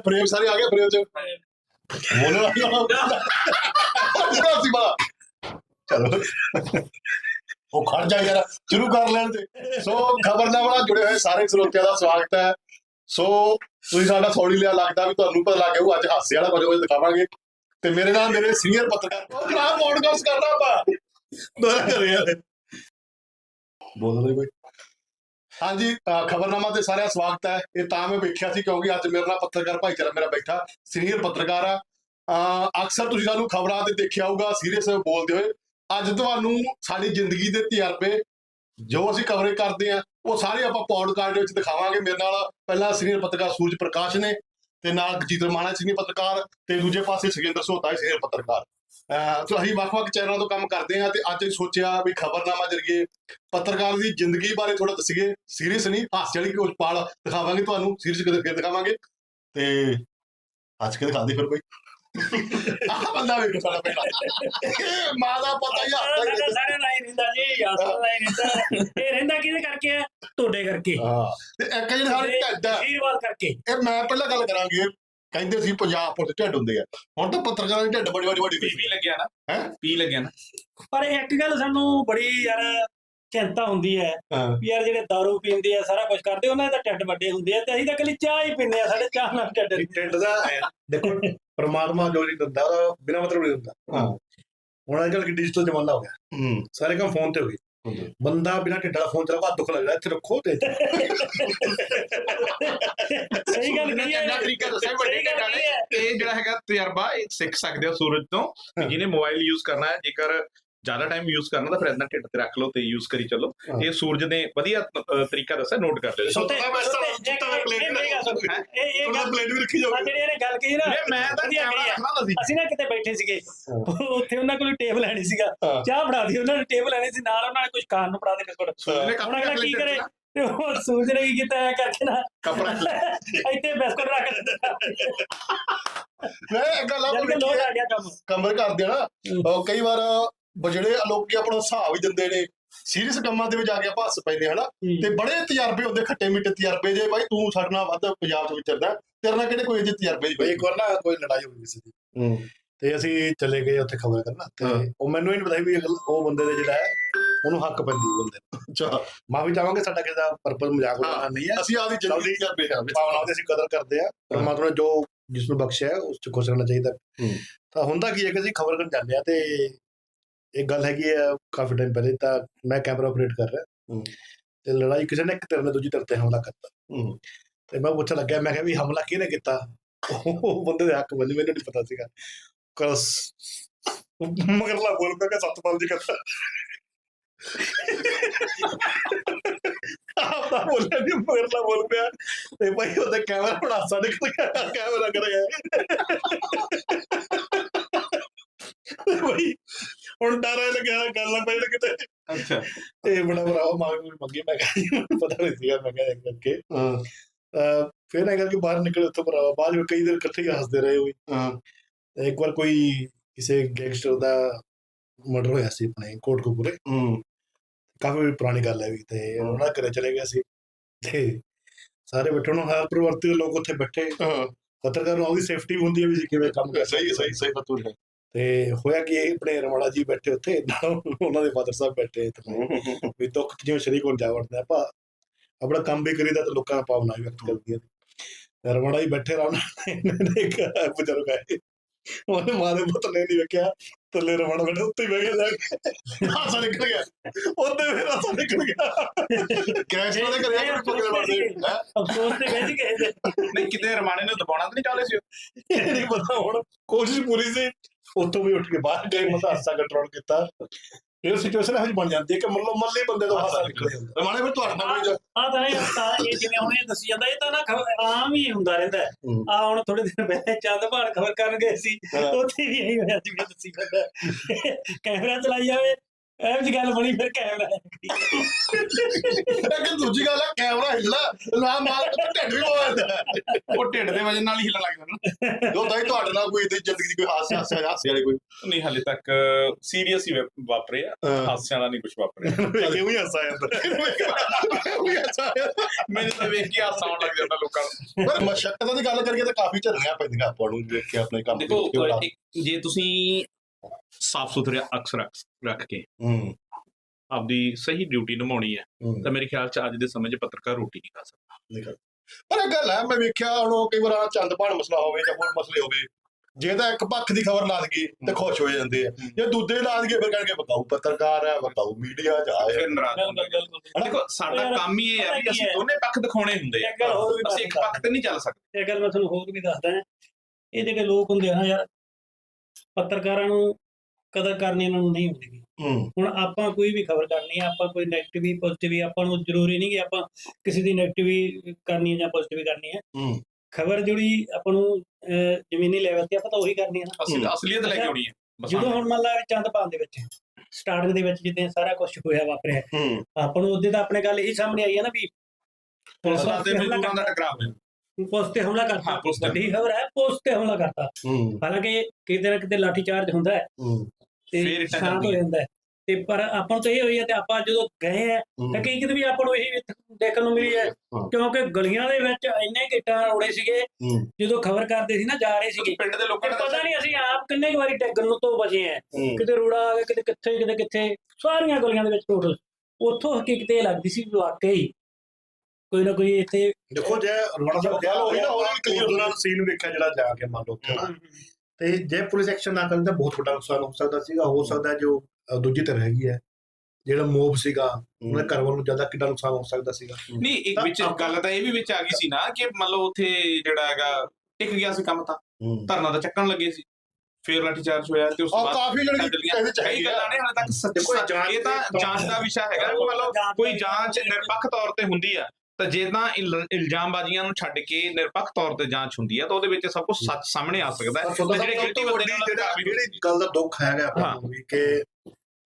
ਪ੍ਰੇਮ ਸਾਰੇ ਆ ਗਏ ਪ੍ਰੇਮ ਚ ਬੋਲਣ ਲੱਗਾ ਜਿਹੜਾ ਸੀ ਬਾ ਚਲੋ ਉਹ ਖੜ ਜਾ ਯਾਰ ਸ਼ੁਰੂ ਕਰ ਲੈਣ ਤੇ ਸੋ ਖਬਰਨਾਮਾ ਜੁੜੇ ਹੋਏ ਸਾਰੇ ਸਰੋਤਿਆਂ ਦਾ ਸਵਾਗਤ ਹੈ ਸੋ ਤੁਸੀਂ ਸਾਡਾ ਸੌੜੀ ਲਿਆ ਲੱਗਦਾ ਵੀ ਤੁਹਾਨੂੰ ਪਤਾ ਲੱਗ ਗਿਆ ਅੱਜ ਹਾਸੇ ਵਾਲਾ ਕੁਝ ਕੁਝ ਦਿਖਾਵਾਂਗੇ ਤੇ ਮੇਰੇ ਨਾਲ ਮੇਰੇ ਸੀਨੀਅਰ ਪੱਤਰਕਾਰ ਉਹ ਖਰਾਬ ਪੋਡਕਾਸਟ ਕਰਦਾ ਆਪਾਂ ਦੋਰਾ ਕਰ ਯਾਰ ਬੋਲ ਰਹੇ ਕੋਈ ਹਾਂਜੀ ਖਬਰਨਾਮਾ ਤੇ ਸਾਰਿਆਂ ਦਾ ਸਵਾਗਤ ਹੈ। ਇਹ ਤਾਂ ਮੈਂ ਵੇਖਿਆ ਸੀ ਕਿਉਂਕਿ ਅੱਜ ਮੇਰੇ ਨਾਲ ਪੱਤਰਕਾਰ ਭਾਈਚਾਰਾ ਮੇਰਾ ਬੈਠਾ, ਸੀਨੀਅਰ ਪੱਤਰਕਾਰ ਆ। ਅਕਸਰ ਤੁਸੀਂ ਸਾਨੂੰ ਖਬਰਾਂ ਤੇ ਦੇਖਿਆ ਹੋਊਗਾ, ਸੀਰੀਅਸ ਬੋਲਦੇ ਹੋਏ। ਅੱਜ ਤੁਹਾਨੂੰ ਸਾਡੀ ਜ਼ਿੰਦਗੀ ਦੇ ਤਜਰਬੇ, ਜੋ ਅਸੀਂ ਕਵਰੇਜ ਕਰਦੇ ਆ ਉਹ ਸਾਰੇ ਆਪਾਂ ਪੌਡਕਾਸਟ ਵਿੱਚ ਦਿਖਾਵਾਂਗੇ। ਮੇਰੇ ਨਾਲ ਪਹਿਲਾਂ ਸੀਨੀਅਰ ਪੱਤਰਕਾਰ ਸੂਰਜ ਪ੍ਰਕਾਸ਼ ਨੇ ਤੇ ਨਾਲ ਜੀਤਰ ਮਾਣਾ ਸੀਨੀਅਰ ਪੱਤਰਕਾਰ ਤੇ ਦੂਜੇ ਪਾਸੇ ਸੁਖਿੰਦਰ ਸੋਤਾ ਸੀਨੀਅਰ ਪੱਤਰਕਾਰ। ਸੋ ਅਸੀਂ ਵੱਖ-ਵੱਖ ਚੈਨਲਾਂ ਤੋਂ ਕੰਮ ਕਰਦੇ ਆ ਤੇ ਅੱਜ ਸੋਚਿਆ ਵੀ ਖਬਰਨਾਮਾ ਜਰੀਏ ਪੱਤਰਕਾਰ ਦੀ ਜ਼ਿੰਦਗੀ ਬਾਰੇ ਥੋੜਾ ਦੱਸੀਏ। ਸੀਰੀਅਸ ਨਹੀਂ ਹਾਸੇ ਵਾਲੀ ਕੁਝ ਪਾਲ ਦਿਖਾਵਾਂਗੇ ਤੁਹਾਨੂੰ ਸੀਰੀਅਸ ਕਰਕੇ ਦਿਖਾਵਾਂਗੇ। ਤੇ ਅੱਜ ਕੇ ਦਿਖਾ ਦੇ ਫਿਰ ਕੋਈ? ਆਹ ਬੰਦਾ ਵੇਖ ਸਾਡਾ ਪਹਿਲਾਂ ਮਾਂ ਦਾ ਪਤਾ ਹੀ ਹੀ ਸਾਡੇ ਸਾਰੇ ਨਹੀਂ ਰਹਿੰਦਾ ਜੀ ਆਸਾ ਨਹੀਂ ਰਹਿੰਦਾ। ਇਹ ਰਹਿੰਦਾ ਕਿਹਦੇ ਕਰਕੇ ਆ? ਤੁਹਾਡੇ ਕਰਕੇ। ਹਾਂ ਤੇ ਇੱਕ ਜਿਹੜੇ ਸਾਡੇ ਢੱਡ ਆ, ਆਸ਼ੀਰਵਾਦ ਕਰਕੇ। ਇਹ ਮੈਂ ਪਹਿਲਾਂ ਗੱਲ ਕਰਾਂਗੇ। ਕਹਿੰਦੇ ਸੀ ਪੰਜਾਬ ਪੁਲਿਸ ਢੱਡ ਹੁੰਦੇ ਆ। ਹੁਣ ਤਾਂ ਪੱਤਰਕਾਰਾਂ ਦੇ ਢੱਡ ਬੜੀ ਬੜੀ ਵੱਡੀ ਪੀ ਵੀ ਲੱਗਿਆ ਨਾ ਹੈਂ? ਪੀ ਲੱਗਿਆ ਨਾ। ਪਰ ਇੱਕ ਗੱਲ ਸਾਨੂੰ ਬੜੀ ਯਾਰ ਚਿੰਤਾ ਹੁੰਦੀ ਹੈ ਵੀ ਯਾਰ ਜਿਹੜੇ ਦਾਰੂ ਪੀਂਦੇ ਆ ਸਾਰਾ ਕੁਝ ਕਰਦੇ ਉਹਨਾਂ ਦੇ ਤਾਂ ਢਿੱਡ ਵੱਡੇ ਹੁੰਦੇ ਆ ਤੇ ਅਸੀਂ ਤਾਂ ਕੱਲੀ ਚਾਹ ਹੀ ਪੀਂਦੇ ਆ ਸਾਡੇ ਚਾਹ ਨਾਲ ਢਿੱਡ ਨਹੀਂ ਟਿੰਡ ਦਾ। ਦੇਖੋ ਪਰਮਾਤਮਾ ਜੋ ਨਹੀਂ ਦਿੰਦਾ ਬਿਨਾਂ ਮਤਲਬ ਨਹੀਂ ਦਿੰਦਾ। ਹਾਂ। ਹੁਣ ਅੱਜ ਕੱਲ੍ਹ ਕਿ ਡਿਜੀਟਲ ਜ਼ਮਾਨਾ ਹੋ ਗਿਆ। ਹੂੰ। ਸਾਰੇ ਕੰਮ ਫੋਨ ਤੇ ਹੋ ਗਏ। ਬੰਦਾ ਬਿਨਾਂ ਢਿੱਡ ਦਾ ਫੋਨ ਚਲਾਵਾ ਦੁੱਖ ਲੱਗਦਾ ਇੱਥੇ ਰੱਖੋ ਤੇ। ਸਹੀ ਗੱਲ ਕਹੀ ਹੈ ਚੰਗਾ ਤਰੀਕਾ ਦੱਸਿਆ ਵੱਡੇ ਢੱਡਾਂ ਹੈ। ਇਹ ਜਿਹੜਾ ਹੈਗਾ ਤਜਰਬਾ ਇਹ ਸਿੱਖ ਸਕਦੇ ਹੋ ਸੂਰਜ ਤੋਂ ਕਿ ਜਿਹਨੇ ਮੋਬਾਈਲ ਯੂਜ਼ ਕਰਨਾ ਹੈ ਜੇਕਰ ਜ਼ਿਆਦਾ ਟਾਈਮ ਯੂਜ਼ ਕਰਨਾ ਤਾਂ ਫਿਰ ਇਦਾਂ ਢਿੱਡ ਤੇ ਰੱਖ ਲਓ ਤੇ ਯੂਜ਼ ਕਰੀ ਚੱਲੋ। ਇਹ ਸੂਰਜ ਨੇ ਵਧੀਆ ਤਰੀਕਾ ਦੱਸਿਆ ਨੋਟ ਕਰ ਲਿਓ ਤੋਂ ਮੈਂ ਤੇ- ਪਲੇਟ ਇਹ? ਇਹ ਗੱਲ ਪਲੇਟ ਵੀ ਰੱਖੀ ਜਾਊਗੀ। ਜਿਹੜੀ ਇਹਨੇ ਗੱਲ ਕਹੀ ਨਾ ਇਹ ਮੈਂ ਤਾਂ ਵਧੀਆ ਕੈਮਰਾ। ਰੱਖਣਾ ਸੀ। ਅਸੀਂ ਨਾ ਕਿਤੇ ਬੈਠੇ ਸੀਗੇ। ਉੱਥੇ ਉਹਨਾਂ ਕੋਲ ਟੇਬਲ ਲੈਣੀ ਸੀਗਾ। ਚਾਹ ਫੜਾ ਦੀ ਉਹਨਾਂ ਨੇ ਟੇਬਲ ਲੈਣੀ ਸੀ। ਨਾਲ ਉਹਨਾਂ ਨੇ ਕੁਝ ਖਾਣ ਨੂੰ ਫੜਾ ਦੇ ਬਿਸਕੁਟ। ਸੂਰਜ ਨੇ ਕੀ ਕੀ ਕਰੇ? ਤੇ ਉਹ ਸੂਰਜ ਨੇ ਕੀ ਕੀਤਾ? ਕਰਕੇ ਨਾ ਕੱਪ ਰੱਖ ਲਿਆ ਇੱਥੇ ਬਿਸਕੁਟ ਰੱਖ ਦਿੱਤਾ। ਮੈਂ ਇੱਕ ਗੱਲ ਆ ਕਮਰ ਨਾ। ਉਹ ਕਈ ਵਾਰ ਬ- ਜਿਹੜੇ ਲੋਕੀ ਆਪਣਾ ਹਿਸਾਬ ਹੀ ਦਿੰਦੇ ਨੇ ਸੀਰੀਅਸ ਕੰਮਾਂ ਦੇ ਵਿੱਚ ਜਾ ਕੇ ਆਪਾਂ ਹੱਸ ਪੈਂਦੇ ਹਨਾ? ਤੇ ਬੜੇ ਤਜਰਬੇ ਹੁੰਦੇ ਖੱਟੇ ਮਿੱਠੇ ਤਜਰਬੇ ਜੇ ਬਾਈ ਤੂੰ ਸਾਡੇ ਨਾਲ ਵੱਧ ਪੰਜਾਬ ਚ ਵਿਚਰਦਾ ਤੇਰੇ ਨਾਲ ਕਿਹੜੇ ਕੋਈ ਇਹਦੇ ਤਜਰਬੇ ਦੀ ਬਈ? ਇੱਕ ਵਾਰ ਨਾ ਕੋਈ ਲੜਾਈ ਹੋ ਗਈ ਦੀ। ਹੂੰ। ਤੇ ਅਸੀਂ ਚਲੇ ਗਏ ਉੱਥੇ ਖਬਰ ਕਰਨਾ ਤੇ। ਉਹ ਮੈਨੂੰ ਹੀ ਨਹੀਂ ਪਤਾ ਸੀ ਵੀ ਉਹ ਬੰਦੇ ਦੇ ਜਿਹੜਾ ਹੈ ਉਹਨੂੰ ਹੱਕ ਪੈਂਦੀ ਬੰਦੇ ਨੂੰ। ਅੱਛਾ। ਮਾਂ ਵੀ ਚਾਹਾਂਗੇ ਸਾਡਾ ਕਿਸੇ ਦਾ ਪਰਪਸ ਮਜ਼ਾਕ ਉਡਾਉਣਾ ਨਹੀਂ ਹੈ। ਅਸੀਂ ਆਪਦੀ ਜ਼ਿੰਦਗੀ ਦੇ ਤਜਰਬੇ ਆ ਭਾਵਨਾਵਾਂ ਦੀ ਅਸੀਂ ਕਦਰ ਕਰਦੇ ਆ ਪਰਮਾਤਮਾ ਨੇ ਜੋ ਜਿਸ ਨੂੰ ਬਖਸ਼ਿਆ ਉਸ ਚ ਖੁਸ਼ ਰਹਿਣਾ ਚਾਹੀਦਾ। ਹੂੰ। ਤਾਂ ਹੁੰਦਾ ਕੀ ਹੈ ਕਿ ਅਸੀਂ ਖਬਰ ਕਰਨ ਜਾਂਦੇ ਆ ਤੇ ਇੱਕ ਗੱਲ ਹੈਗੀ ਹੈ ਕਾਫੀ ਟਾਈਮ ਪਹਿਲੇ ਤਾਂ ਮੈਂ ਕੈਮਰਾ ਆਪਰੇਟ ਕਰ ਰਿਹਾ। ਤੇ ਲੜਾਈ ਕਿਸੇ ਨੇ ਇੱਕ ਧਿਰ ਨੇ ਦੂਜੀ ਧਿਰ ਤੇ ਹਮਲਾ ਕਰਤਾ। ਤੇ ਮੈਂ ਪੁੱਛਣ ਲੱਗਿਆ ਮੈਂ ਕਿਹਾ ਵੀ ਹਮਲਾ ਕਿਹਨੇ ਕੀਤਾ? ਉਹ ਬੰਦੇ ਦੇ ਹੱਕ ਬੰਦੇ ਮੈਨੂੰ ਨਹੀਂ ਪਤਾ ਸੀਗਾ। ਕਸ ਮਗਰਲਾ ਬੋਲ ਪਿਆ ਕਿ ਸਤਪਾਲ ਜੀ ਕਰਤਾ ਆਪਦਾ ਬੋਲਿਆ ਨਹੀਂ ਮਗਰਲਾ ਬੋਲ ਪਿਆ। ਤੇ ਭਾਈ ਉਹਦਾ ਕੈਮਰਾ ਬਣਾਸਾ ਨਿਕਲ ਗਿਆ ਕੈਮਰਾ ਕਰ ਗਿਆ। ਭਾਈ ਹੁਣ ਡਰ ਆ ਲੱਗਿਆ ਗੱਲ ਪਈ ਕਿਤੇ। ਅੱਛਾ। ਤੇ ਬੜਾ ਭਰਾ ਮਾਂ ਨੂੰ ਮੰਗੀ ਮੈਂ ਕਿਹਾ ਜੀ, ਮੈਨੂੰ ਪਤਾ ਨਹੀਂ ਸੀਗਾ ਮੈਂ ਕਿਹਾ ਇਹ ਕਰਕੇ। ਹਾਂ। ਫਿਰ ਇਹ ਕਰਕੇ ਬਾਹਰ ਨਿਕਲੇ ਉੱਥੋਂ ਭਰਾ ਬਾਅਦ ਵਿੱਚ ਕਈ ਦਿਨ ਇਕੱਠੇ ਹੀ ਹੱਸਦੇ ਰਹੇ ਹੋਈ ਹਾਂ। ਇੱਕ ਵਾਰ ਕੋਈ ਕਿਸੇ ਗੈਂਗਸਟਰ ਦਾ ਮਰਡਰ ਹੋਇਆ ਸੀ ਆਪਣੇ ਕੋਟਕਪੂਰੇ। ਹੂੰ। ਕਾਫੀ ਪੁਰਾਣੀ ਗੱਲ ਹੈ ਵੀ ਤੇ ਉਹਨਾਂ ਘਰੇ ਚਲੇ ਗਏ ਸੀ। ਤੇ ਸਾਰੇ ਬੈਠੇ ਨੂੰ ਹਰ ਪ੍ਰਵਰਤੀ ਦੇ ਲੋਕ ਉੱਥੇ ਬੈਠੇ। ਹਾਂ। ਪੱਤਰਕਾਰ ਨੂੰ ਉਹਦੀ ਸੇਫਟੀ ਹੁੰਦੀ ਹੈ ਵੀ ਕਿਵੇਂ ਕੰਮ ਕਰ ਸਹੀ ਸਹੀ ਸਹੀ ਬਤੂਰ ਹੈ ਤੇ ਹੋਇਆ ਕਿ ਇਹ ਆਪਣੇ ਰਮਣਾ ਜੀ ਬੈਠੇ ਉੱਥੇ ਨਾਲ ਉਹਨਾਂ ਦੇ ਫਾਦਰ ਸਾਹਿਬ ਬੈਠੇ ਤੇ ਵੀ ਦੁੱਖ ਜਿਵੇਂ ਸ਼ਰੀਕ ਹੋਣ ਜਾ ਵੜਦੇ ਆਪਾਂ ਆਪਣਾ ਕੰਮ ਵੀ ਕਰੀਦਾ ਤੇ ਲੋਕਾਂ ਦਾ ਭਾਵਨਾ ਵੀ ਵਿਅਕਤ ਕਰਦੀਆਂ ਰਮਣਾ ਜੀ ਬੈਠੇ ਰਾਮ ਨੇ ਇੱਕ ਬਜ਼ੁਰਗ ਆਏ। ਉਹਨੇ ਮਾਂ ਦੇ ਪੁੱਤ ਨੇ ਨਹੀਂ ਵੇਖਿਆ। ਥੱਲੇ ਰਮਣਾ ਬੈਠਾ ਉੱਤੇ ਹੀ ਬਹਿ ਗਿਆ ਜਾ ਕੇ। ਹਾਸਾ ਨਿਕਲ ਗਿਆ। ਉੱਤੇ ਫਿਰ ਹਾਸਾ ਨਿਕਲ ਗਿਆ। ਗੈਂਗਸਟਰ ਦੇ ਘਰੇ ਆ ਕੇ ਪਕੜ ਵੜਦੇ ਹੈਂ? ਅਫਸੋਸ ਤੇ ਗਏ ਸੀ ਕਿਸੇ ਦੇ। ਨਹੀਂ ਕਿਤੇ ਰਮਾਣੇ ਨੂੰ ਦਬਾਉਣਾ ਤਾਂ ਨਹੀਂ ਚਾਹਲੇ ਸੀ ਨਹੀਂ ਪਤਾ ਹੁਣ। ਕੋਸ਼ਿਸ਼ ਪੂਰੀ ਸੀ। ਉੱਥੋਂ ਵੀ ਉੱਠ ਕੇ ਬਾਹਰ ਗਏ ਮਸਾ ਹਾਸਾ ਕੰਟਰੋਲ ਕੀਤਾ। ਫਿਰ ਸਿਚੁਏਸ਼ਨ ਇਹੋ ਜਿਹੀ ਬਣ ਜਾਂਦੀ ਹੈ ਕਿ ਮੱਲੋ ਮੱਲੇ ਬੰਦੇ ਤੋਂ ਹਾਸਾ ਨਿਕਲ ਜਾਂਦਾ। ਰਮਾਣੇ ਫਿਰ ਤੁਹਾਡਾ ਨਾਮ ਵੀ ਆ ਤਾਂ ਇਹ ਤਾਂ ਇਹ ਜਿਵੇਂ ਹੁਣ ਇਹ ਦੱਸੀ ਜਾਂਦਾ। ਇਹ ਤਾਂ ਨਾ ਖਬਰ ਆਮ ਹੀ ਹੁੰਦਾ ਰਹਿੰਦਾ ਹੂੰ। ਆ ਹੁਣ ਥੋੜੇ ਦਿਨ ਪਹਿਲੇ ਚੰਦ ਭਾਣ ਖਬਰ ਕਰਨ ਗਏ ਸੀ। ਉੱਥੇ ਵੀ ਇਹੀ ਹੋਇਆ ਜਿਵੇਂ ਦੱਸੀ ਜਾਂਦਾ ਕੈਮਰਾ ਚਲਾਈ ਜਾਵੇ ਐਵੇਂ ਦੀ ਗੱਲ ਬਣੀ ਫਿਰ ਕੈਮਰਾ ਇੱਕ ਦੂਜੀ ਗੱਲ ਹੈ ਕੈਮਰਾ ਹਿੱਲਣਾ ਨਾ ਮਾਰ ਕੇ ਢਿੱਡ ਵੀ ਹੋਇਆ ਉਹ ਢਿੱਡ ਦੇ ਵਜਨ ਨਾਲ ਹੀ ਹਿੱਲਣ ਲੱਗ ਜਾਂਦਾ ਜੋ ਤਾਂ ਤੁਹਾਡੇ ਨਾਲ ਕੋਈ ਏਦਾਂ ਜ਼ਿੰਦਗੀ ਦੀ ਕੋਈ ਹਾਦਸਾ ਹਾਸੇ ਹਾਸੇ ਵਾਲੀ ਕੋਈ? ਨਹੀਂ ਹਾਲੇ ਤੱਕ ਸੀਰੀਅਸ ਹੀ ਵਾ- ਵਾਪਰੇ ਆ। ਹਾਸਿਆਂ ਵਾਲਾ ਨਹੀਂ ਕੁਝ ਵਾਪਰਿਆ। ਕਿਉਂ ਹੀ ਹੱਸਾ ਜਾਂਦਾ ਕੋਈ ਅੱਛਾ ਮੈਨੂੰ ਤਾਂ ਵੇਖ ਕੇ ਹਾਸਾ ਆਉਣ ਲੱਗ ਜਾਂਦਾ ਲੋਕਾਂ ਨੂੰ। ਪਰ ਮਸ਼ੱਕਤਾਂ ਦੀ ਗੱਲ ਕਰੀਏ ਤਾਂ ਕਾਫੀ ਝੱਲੀਆਂ ਪੈਂਦੀਆਂ ਆਪਾਂ ਨੂੰ ਦੇਖ ਕੇ ਆਪਣੇ ਕੰਮ ਦੇ ਦੇਖੋ ਜੇ ਤੁਸੀਂ ਸਾਫ਼ ਸੁਥਰੇ ਅਕਸ ਰੱਖ ਰੱਖ ਕੇ। ਹੂੰ। ਆਪਦੀ ਸਹੀ ਡਿਊਟੀ ਨਿਭਾਉਣੀ ਹੈ। ਤਾਂ ਮੇਰੇ ਖਿਆਲ ਚ ਅੱਜ ਦੇ ਸਮੇਂ 'ਚ ਪੱਤਰਕਾਰ ਰੋਟੀ ਨਹੀਂ ਖਾ ਸਕਦਾ। ਪਰ ਇਹ ਗੱਲ ਹੈ ਮੈਂ ਵੇਖਿਆ ਹੁਣ ਉਹ ਕਈ ਵਾਰ ਆਹ ਚੰਦ ਭਾਣ ਮਸਲਾ ਹੋਵੇ ਜਾਂ ਹੋਰ ਮਸਲੇ ਹੋਵੇ ਜੇ ਤਾਂ ਇੱਕ ਪੱਖ ਦੀ ਖਬਰ ਲਾ ਦਈਏ ਤੇ ਖੁਸ਼ ਹੋ ਜਾਂਦੇ ਆ। ਜੇ ਦੂਜੇ ਲਾ ਦਈਏ ਫਿਰ ਕਹਿਣਗੇ ਬਤਾਓ ਪੱਤਰਕਾਰ ਹੈ ਬਤਾਓ ਮੀਡੀਆ ਚ ਆਇਆ ਫਿਰ ਨਾਰਾਜ਼ ਬਿਲਕੁਲ ਦੇਖੋ ਸਾਡਾ ਕੰਮ ਹੀ ਇਹ ਹੈ ਕੀ ਅਸੀਂ? ਦੋਨੇ ਪੱਖ ਦਿਖਾਉਣੇ ਹੁੰਦੇ ਆ। ਅਸੀਂ ਇੱਕ। ਪੱਖ ਤੇ ਨਹੀਂ ਚੱਲ ਸਕਦੇ। ਇਹ ਗੱਲ ਮੈਂ ਤੁਹਾਨੂੰ ਹੋਰ ਵੀ ਦੱਸਦਾ। ਹਾਂ। ਇਹ ਜਿਹੜੇ ਲੋਕ ਹੁੰਦੇ ਆ ਨਾ ਯਾਰ ਪੱਤਰਕਾਰਾਂ ਨੂੰ ਕਦਰ ਕਰਨੀ ਇਹਨਾਂ ਨੂੰ ਨਹੀਂ ਹੁੰਦੀ। ਹੂੰ। ਹੁਣ ਆਪਾਂ ਕੋਈ ਵੀ ਖਬਰ ਕਰਨੀ ਹੈ ਆਪਾਂ ਕੋਈ ਨੈਗੇਟਿਵ ਵੀ ਪੋਜ਼ਿਟਿਵ ਵੀ ਆਪਾਂ ਨੂੰ ਜ਼ਰੂਰੀ ਨਹੀਂ ਕਿ ਆਪਾਂ ਕਿਸੇ ਦੀ ਨੈਗੇਟਿਵ ਵੀ ਕਰਨੀ ਹੈ ਜਾਂ ਪੋਜ਼ਿਟਿਵ ਵੀ ਕਰਨੀ ਹੈ ਹੂੰ। ਖਬਰ ਜਿਹੜੀ ਆਪਾਂ ਨੂੰ ਜ਼ਮੀਨੀ ਲੈਵਲ ਤੇ ਆਪਾਂ ਤਾਂ ਉਹੀ ਕਰਨੀ ਹੈ ਨਾ। ਅਸਲੀਅਤ ਲੈ ਕੇ ਆਉਣੀ ਹੈ ਜਦੋਂ ਹੁਣ ਮੰਨ ਲਾ ਚੰਦ ਪਾਣ ਦੇ ਵਿੱਚ ਸਟਾਰਟਿੰਗ ਦੇ ਵਿੱਚ ਜਿੱਦਾਂ ਸਾਰਾ ਕੁਝ ਹੋਇਆ ਵਾਪਰਿਆ। ਹੂੰ। ਆਪਾਂ ਨੂੰ ਉਹਦੇ ਤਾਂ ਆਪਣੇ ਗੱਲ ਇਹੀ ਸਾਹਮਣੇ ਆਈ ਹੈ ਨਾ ਵੀ ਪੁਲਿਸ ਪੁਲਿਸ ਤੇ ਮਜ਼ਦੂਰਾਂ ਦਾ ਟਕਰਾਅ ਹੋਇਆ। ਪੁਲਿਸ ਤੇ ਹਮਲਾ ਕਰਤਾ। ਤੇ। ਵੱਡੀ ਖਬਰ ਹੈ ਪੁਲਿਸ ਤੇ ਹਮਲਾ ਕਰਤਾ। ਹਾਲਾਂਕਿ ਕਿਤੇ ਨਾ ਕਿਤੇ ਲਾਠੀ ਚਾਰਜ ਹੁੰਦਾ ਹੈ। ਤੇ ਸ਼ਾਂਤ ਹੋ। ਜਾਂਦਾ ਹੈ। ਤੇ ਪਰ ਆਪਾਂ ਨੂੰ ਤਾਂ ਇਹ ਹੋਈ ਹੈ ਤੇ ਆਪਾਂ ਜਦੋਂ ਗਏ ਆ ਹੂੰ। ਹਕੀਕਤ ਵੀ ਆਪਾਂ ਨੂੰ ਇਹੀ ਦੇਖਣ ਨੂੰ ਮਿਲੀ ਹੈ। ਕਿਉਂਕਿ ਗਲੀਆਂ ਦੇ ਵਿੱਚ ਇੰਨੇ ਗਿੱਟਾਂ ਰੋੜੇ ਸੀਗੇ ਜਦੋਂ ਖਬਰ ਕਰਦੇ ਸੀ ਨਾ ਜਾ ਰਹੇ ਸੀਗੇ। ਪਿੰਡ ਦੇ ਲੋਕਾਂ ਤੇ ਨੇ ਪਤਾ ਨਹੀਂ ਅਸੀਂ ਆਪ ਕਿੰਨੇ ਕੁ ਵਾਰੀ ਡੈਗਣ ਨੂੰ ਤੋਂ ਬਚੇ ਆ ਕਿਤੇ ਰੋੜਾ ਆ ਗਿਆ ਕਿਤੇ ਕਿੱਥੇ ਕਿਤੇ ਕਿੱਥੇ। ਸਾਰੀਆਂ ਗਲੀਆਂ ਦੇ ਵਿੱਚ ਟੋਟਲ ਉੱਥੋਂ ਹਕੀਕਤ ਇਹ ਲੱਗਦੀ ਸੀ ਵਾਕਈ ਕੋਈ ਨਾ ਕੋਈ ਇੱਥੇ ਦੇਖੋ ਜੇ ਰੋਣਾ ਸਾਹਿਬ ਗੱਲ ਉਹੀ ਨਾ, ਉਹੀ clear ਕਲੀਅਰ ਉਹਨਾਂ ਸੀਨ ਵੇਖਿਆ ਜਿਹੜਾ ਜਾ ਕੇ ਮੰਨ ਲਓ ਉੱਥੇ ਨਾ। ਤੇ ਜੇ ਪੁਲਿਸ ਐਕਸ਼ਨ ਨਾ ਕਰਦੇ ਤਾਂ ਬਹੁਤ ਵੱਡਾ ਨੁਕਸਾਨ ਹੋ ਸਕਦਾ ਸੀਗਾ। ਹੋ ਸਕਦਾ ਜੋ ਦੂਜੀ ਤਰ੍ਹਾਂ ਹੈਗੀ ਹੈ ਜਿਹੜਾ ਮੋਬ ਸੀਗਾ ਉਹਨਾਂ ਘਰ ਵੱਲ ਨੂੰ ਜ਼ਿਆਦਾ ਕਿੰਨਾ ਨੁਕਸਾਨ ਹੋ ਸਕਦਾ ਸੀਗਾ। ਨਹੀਂ ਇੱਕ ਤਾਂ ਵਿੱਚ ਗੱਲ ਤਾਂ ਇਹ ਵੀ ਵਿੱਚ ਆ ਗਈ ਸੀ ਨਾ ਕਿ ਮੰਨ ਲਓ ਉੱਥੇ ਜਿਹੜਾ ਹੈਗਾ ਟਿਕ ਗਿਆ ਸੀ ਕੰਮ ਤਾਂ। ਧਰਨਾ ਤਾਂ ਚੱਕਣ ਲੱਗੇ ਸੀ। ਫੇਰ ਲਾਠੀ ਚਾਰਜ ਹੋਇਆ ਤੇ ਉਸ ਤੋਂ ਬਾਅਦ ਕਾਫੀ। ਇਹਦੇ ਕਈ ਚਾਹੀਦੀ ਗੱਲਾਂ ਨੇ ਹਾਲੇ ਤੱਕ ਸੱਚ ਇਹ ਜਾਂਚ ਇਹ ਤਾਂ ਜਾਂਚ ਦਾ ਵਿਸ਼ਾ ਹੈਗਾ ਲਓ ਕੋਈ ਜਾਂਚ ਨਿਰਪੱਖ ਤੌਰ ਤੇ ਹੁੰਦੀ ਆ। ਤਾਂ ਜੇ ਤਾਂ ਇਲ- ਇਲਜ਼ਾਮਬਾਜ਼ੀਆਂ ਨੂੰ ਛੱਡ ਕੇ ਨਿਰਪੱਖ ਤੌਰ ਤੇ ਜਾਂਚ ਹੁੰਦੀ ਆ ਤਾਂ ਉਹਦੇ ਵਿੱਚ ਸਭ ਕੁਝ ਸੱਚ ਸਾਹਮਣੇ ਆ ਸਕਦਾ ਹੈ। ਜਿਹੜੇ guilty ਬੰਦੇ ਜਿਹੜਾ ਗੱਲ ਦਾ ਦੁੱਖ ਹੈਗਾ ਆਪਾਂ ਨੂੰ ਵੀ ਕਿ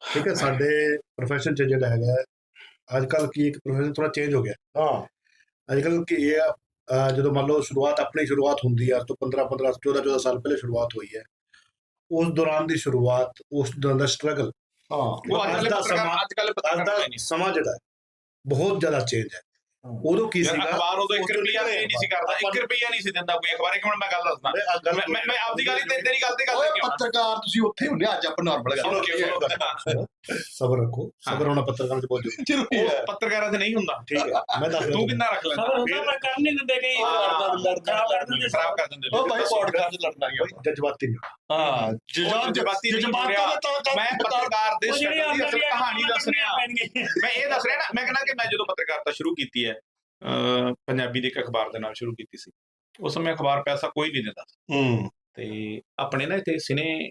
ਠੀਕ ਹੈ ਸਾਡੇ profession ਚ ਜਿਹੜਾ ਹੈਗਾ ਅੱਜ ਕੱਲ ਕੀ ਇੱਕ profession ਥੋੜਾ ਚੇਂਜ ਹੋ ਗਿਆ। ਹਾਂ। ਅੱਜ ਕੱਲ ਕੀ ਇਹ ਜਦੋਂ ਮੰਨ ਲਓ ਸ਼ੁਰੂਆਤ ਆਪਣੀ ਸ਼ੁਰੂਆਤ ਹੁੰਦੀ ਹੈ ਅੱਜ ਤੋਂ 15 15 14 14 ਸਾਲ ਪਹਿਲੇ ਸ਼ੁਰੂਆਤ ਹੋਈ ਹੈ ਉਸ ਦੌਰਾਨ ਦੀ ਸ਼ੁਰੂਆਤ ਉਸ ਦੌਰਾਨ ਦਾ ਸਟਰਗਲ ਹਾਂ। ਉਹ ਅੱਜ ਦਾ ਸਮਾਂ- ਅੱਜ ਕੱਲ੍ਹ ਅੱਜ ਦਾ ਨਹੀਂ। ਸਮਾਂ ਜਿਹੜਾ ਹੈ ਬਹੁਤ ਜ਼ਿਆਦਾ ਚੇਂਜ ਹੈ ਹਾਂ। ਉਦੋਂ ਕੀ ਸੀਗਾ? ਅਖਬਾਰ ਉਦੋਂ 1 ਉਸ ਤੋਂ ਰੁਪਿਆ ਨਹੀਂ ਸੀ ਕਰਦਾ 1 ਆਪਾਂ- ਰੁਪਿਆ ਨਹੀਂ ਸੀ ਦਿੰਦਾ ਕੋਈ। ਅਖਬਾਰ ਇੱਕ ਮਿੰਟ ਮੈਂ ਗੱਲ ਦੱਸਦਾ। ਮੈਂ ਮੈਂ ਮੈਂ- ਮੈਂ ਆਪਦੀ ਗੱਲ ਹੀ ਤੇ ਤੇਰੀ ਗੱਲ ਤੇ ਗੱਲ ਕਿਉਂ ਪੱਤਰਕਾਰ ਤੁਸੀਂ ਉੱਥੇ ਹੁੰਦੇ ਆ, ਅੱਜ ਆਪਾਂ ਨਾਰਮਲ ਗੱਲ ਸੁਣੋ ਸਬਰ ਰੱਖੋ। ਸਬਰ ਹੋਣਾ ਪੱਤਰਕਾਰ ਚ ਬਹੁਤ ਜ਼ਰੂਰੀ ਜ਼ਰੂਰੀ ਹੈ। ਉਹ ਪੱਤਰਕਾਰਾਂ ਤੇ ਨਹੀਂ ਹੁੰਦਾ। ਠੀਕ ਹੈ। ਮੈਂ ਦੱਸ ਤੂੰ ਕਿੰਨਾ ਰੱਖ ਲੈਂਦਾ? ਹੁੰਦਾ ਪਰ ਕਰ ਨਹੀਂ ਦਿੰਦੇ ਕਈ। ਹਾਂ, ਕਰ ਦਿੰਦੇ। ਖਰਾਬ ਕਰ ਦਿੰਦੇ। ਉਹ ਭਾਈ ਪੋਡਕਾਸਟ ਲੜਨਾ ਕੋਈ ਜਜ਼ਬਾਤੀ ਨਹੀਂ। ਹਾਂ। ਜਜ਼ਬਾਤੀ ਨਹੀਂ ਹੋ ਰਿਹਾ। ਮੈਂ ਪੱਤਰਕਾਰ ਦੇ ਆਉਂਦੀ ਅਸਲ ਹੈ ਕਹਾਣੀ ਦੱਸ ਰਿਹਾ। ਮੈਂ ਇਹ ਦੱਸ ਰਿਹਾ ਨਾ ਮੈਂ ਕਹਿੰਦਾ ਕਿ ਮੈਂ ਜਦੋਂ ਪੱਤਰਕਾਰਤਾ ਸ਼ੁਰੂ ਕੀਤੀ ਹੈ ਪੰਜਾਬੀ ਦੇ ਇੱਕ ਅਖਬਾਰ ਦੇ ਨਾਲ ਸ਼ੁਰੂ ਕੀਤੀ ਸੀ। ਉਸ ਸਮੇਂ ਅਖਬਾਰ ਪੈਸਾ ਕੋਈ ਨਹੀਂ ਦਿੰਦਾ ਸੀ। ਹੂੰ। ਤੇ ਆਪਣੇ ਨਾ ਇੱਥੇ ਸਿਨੇ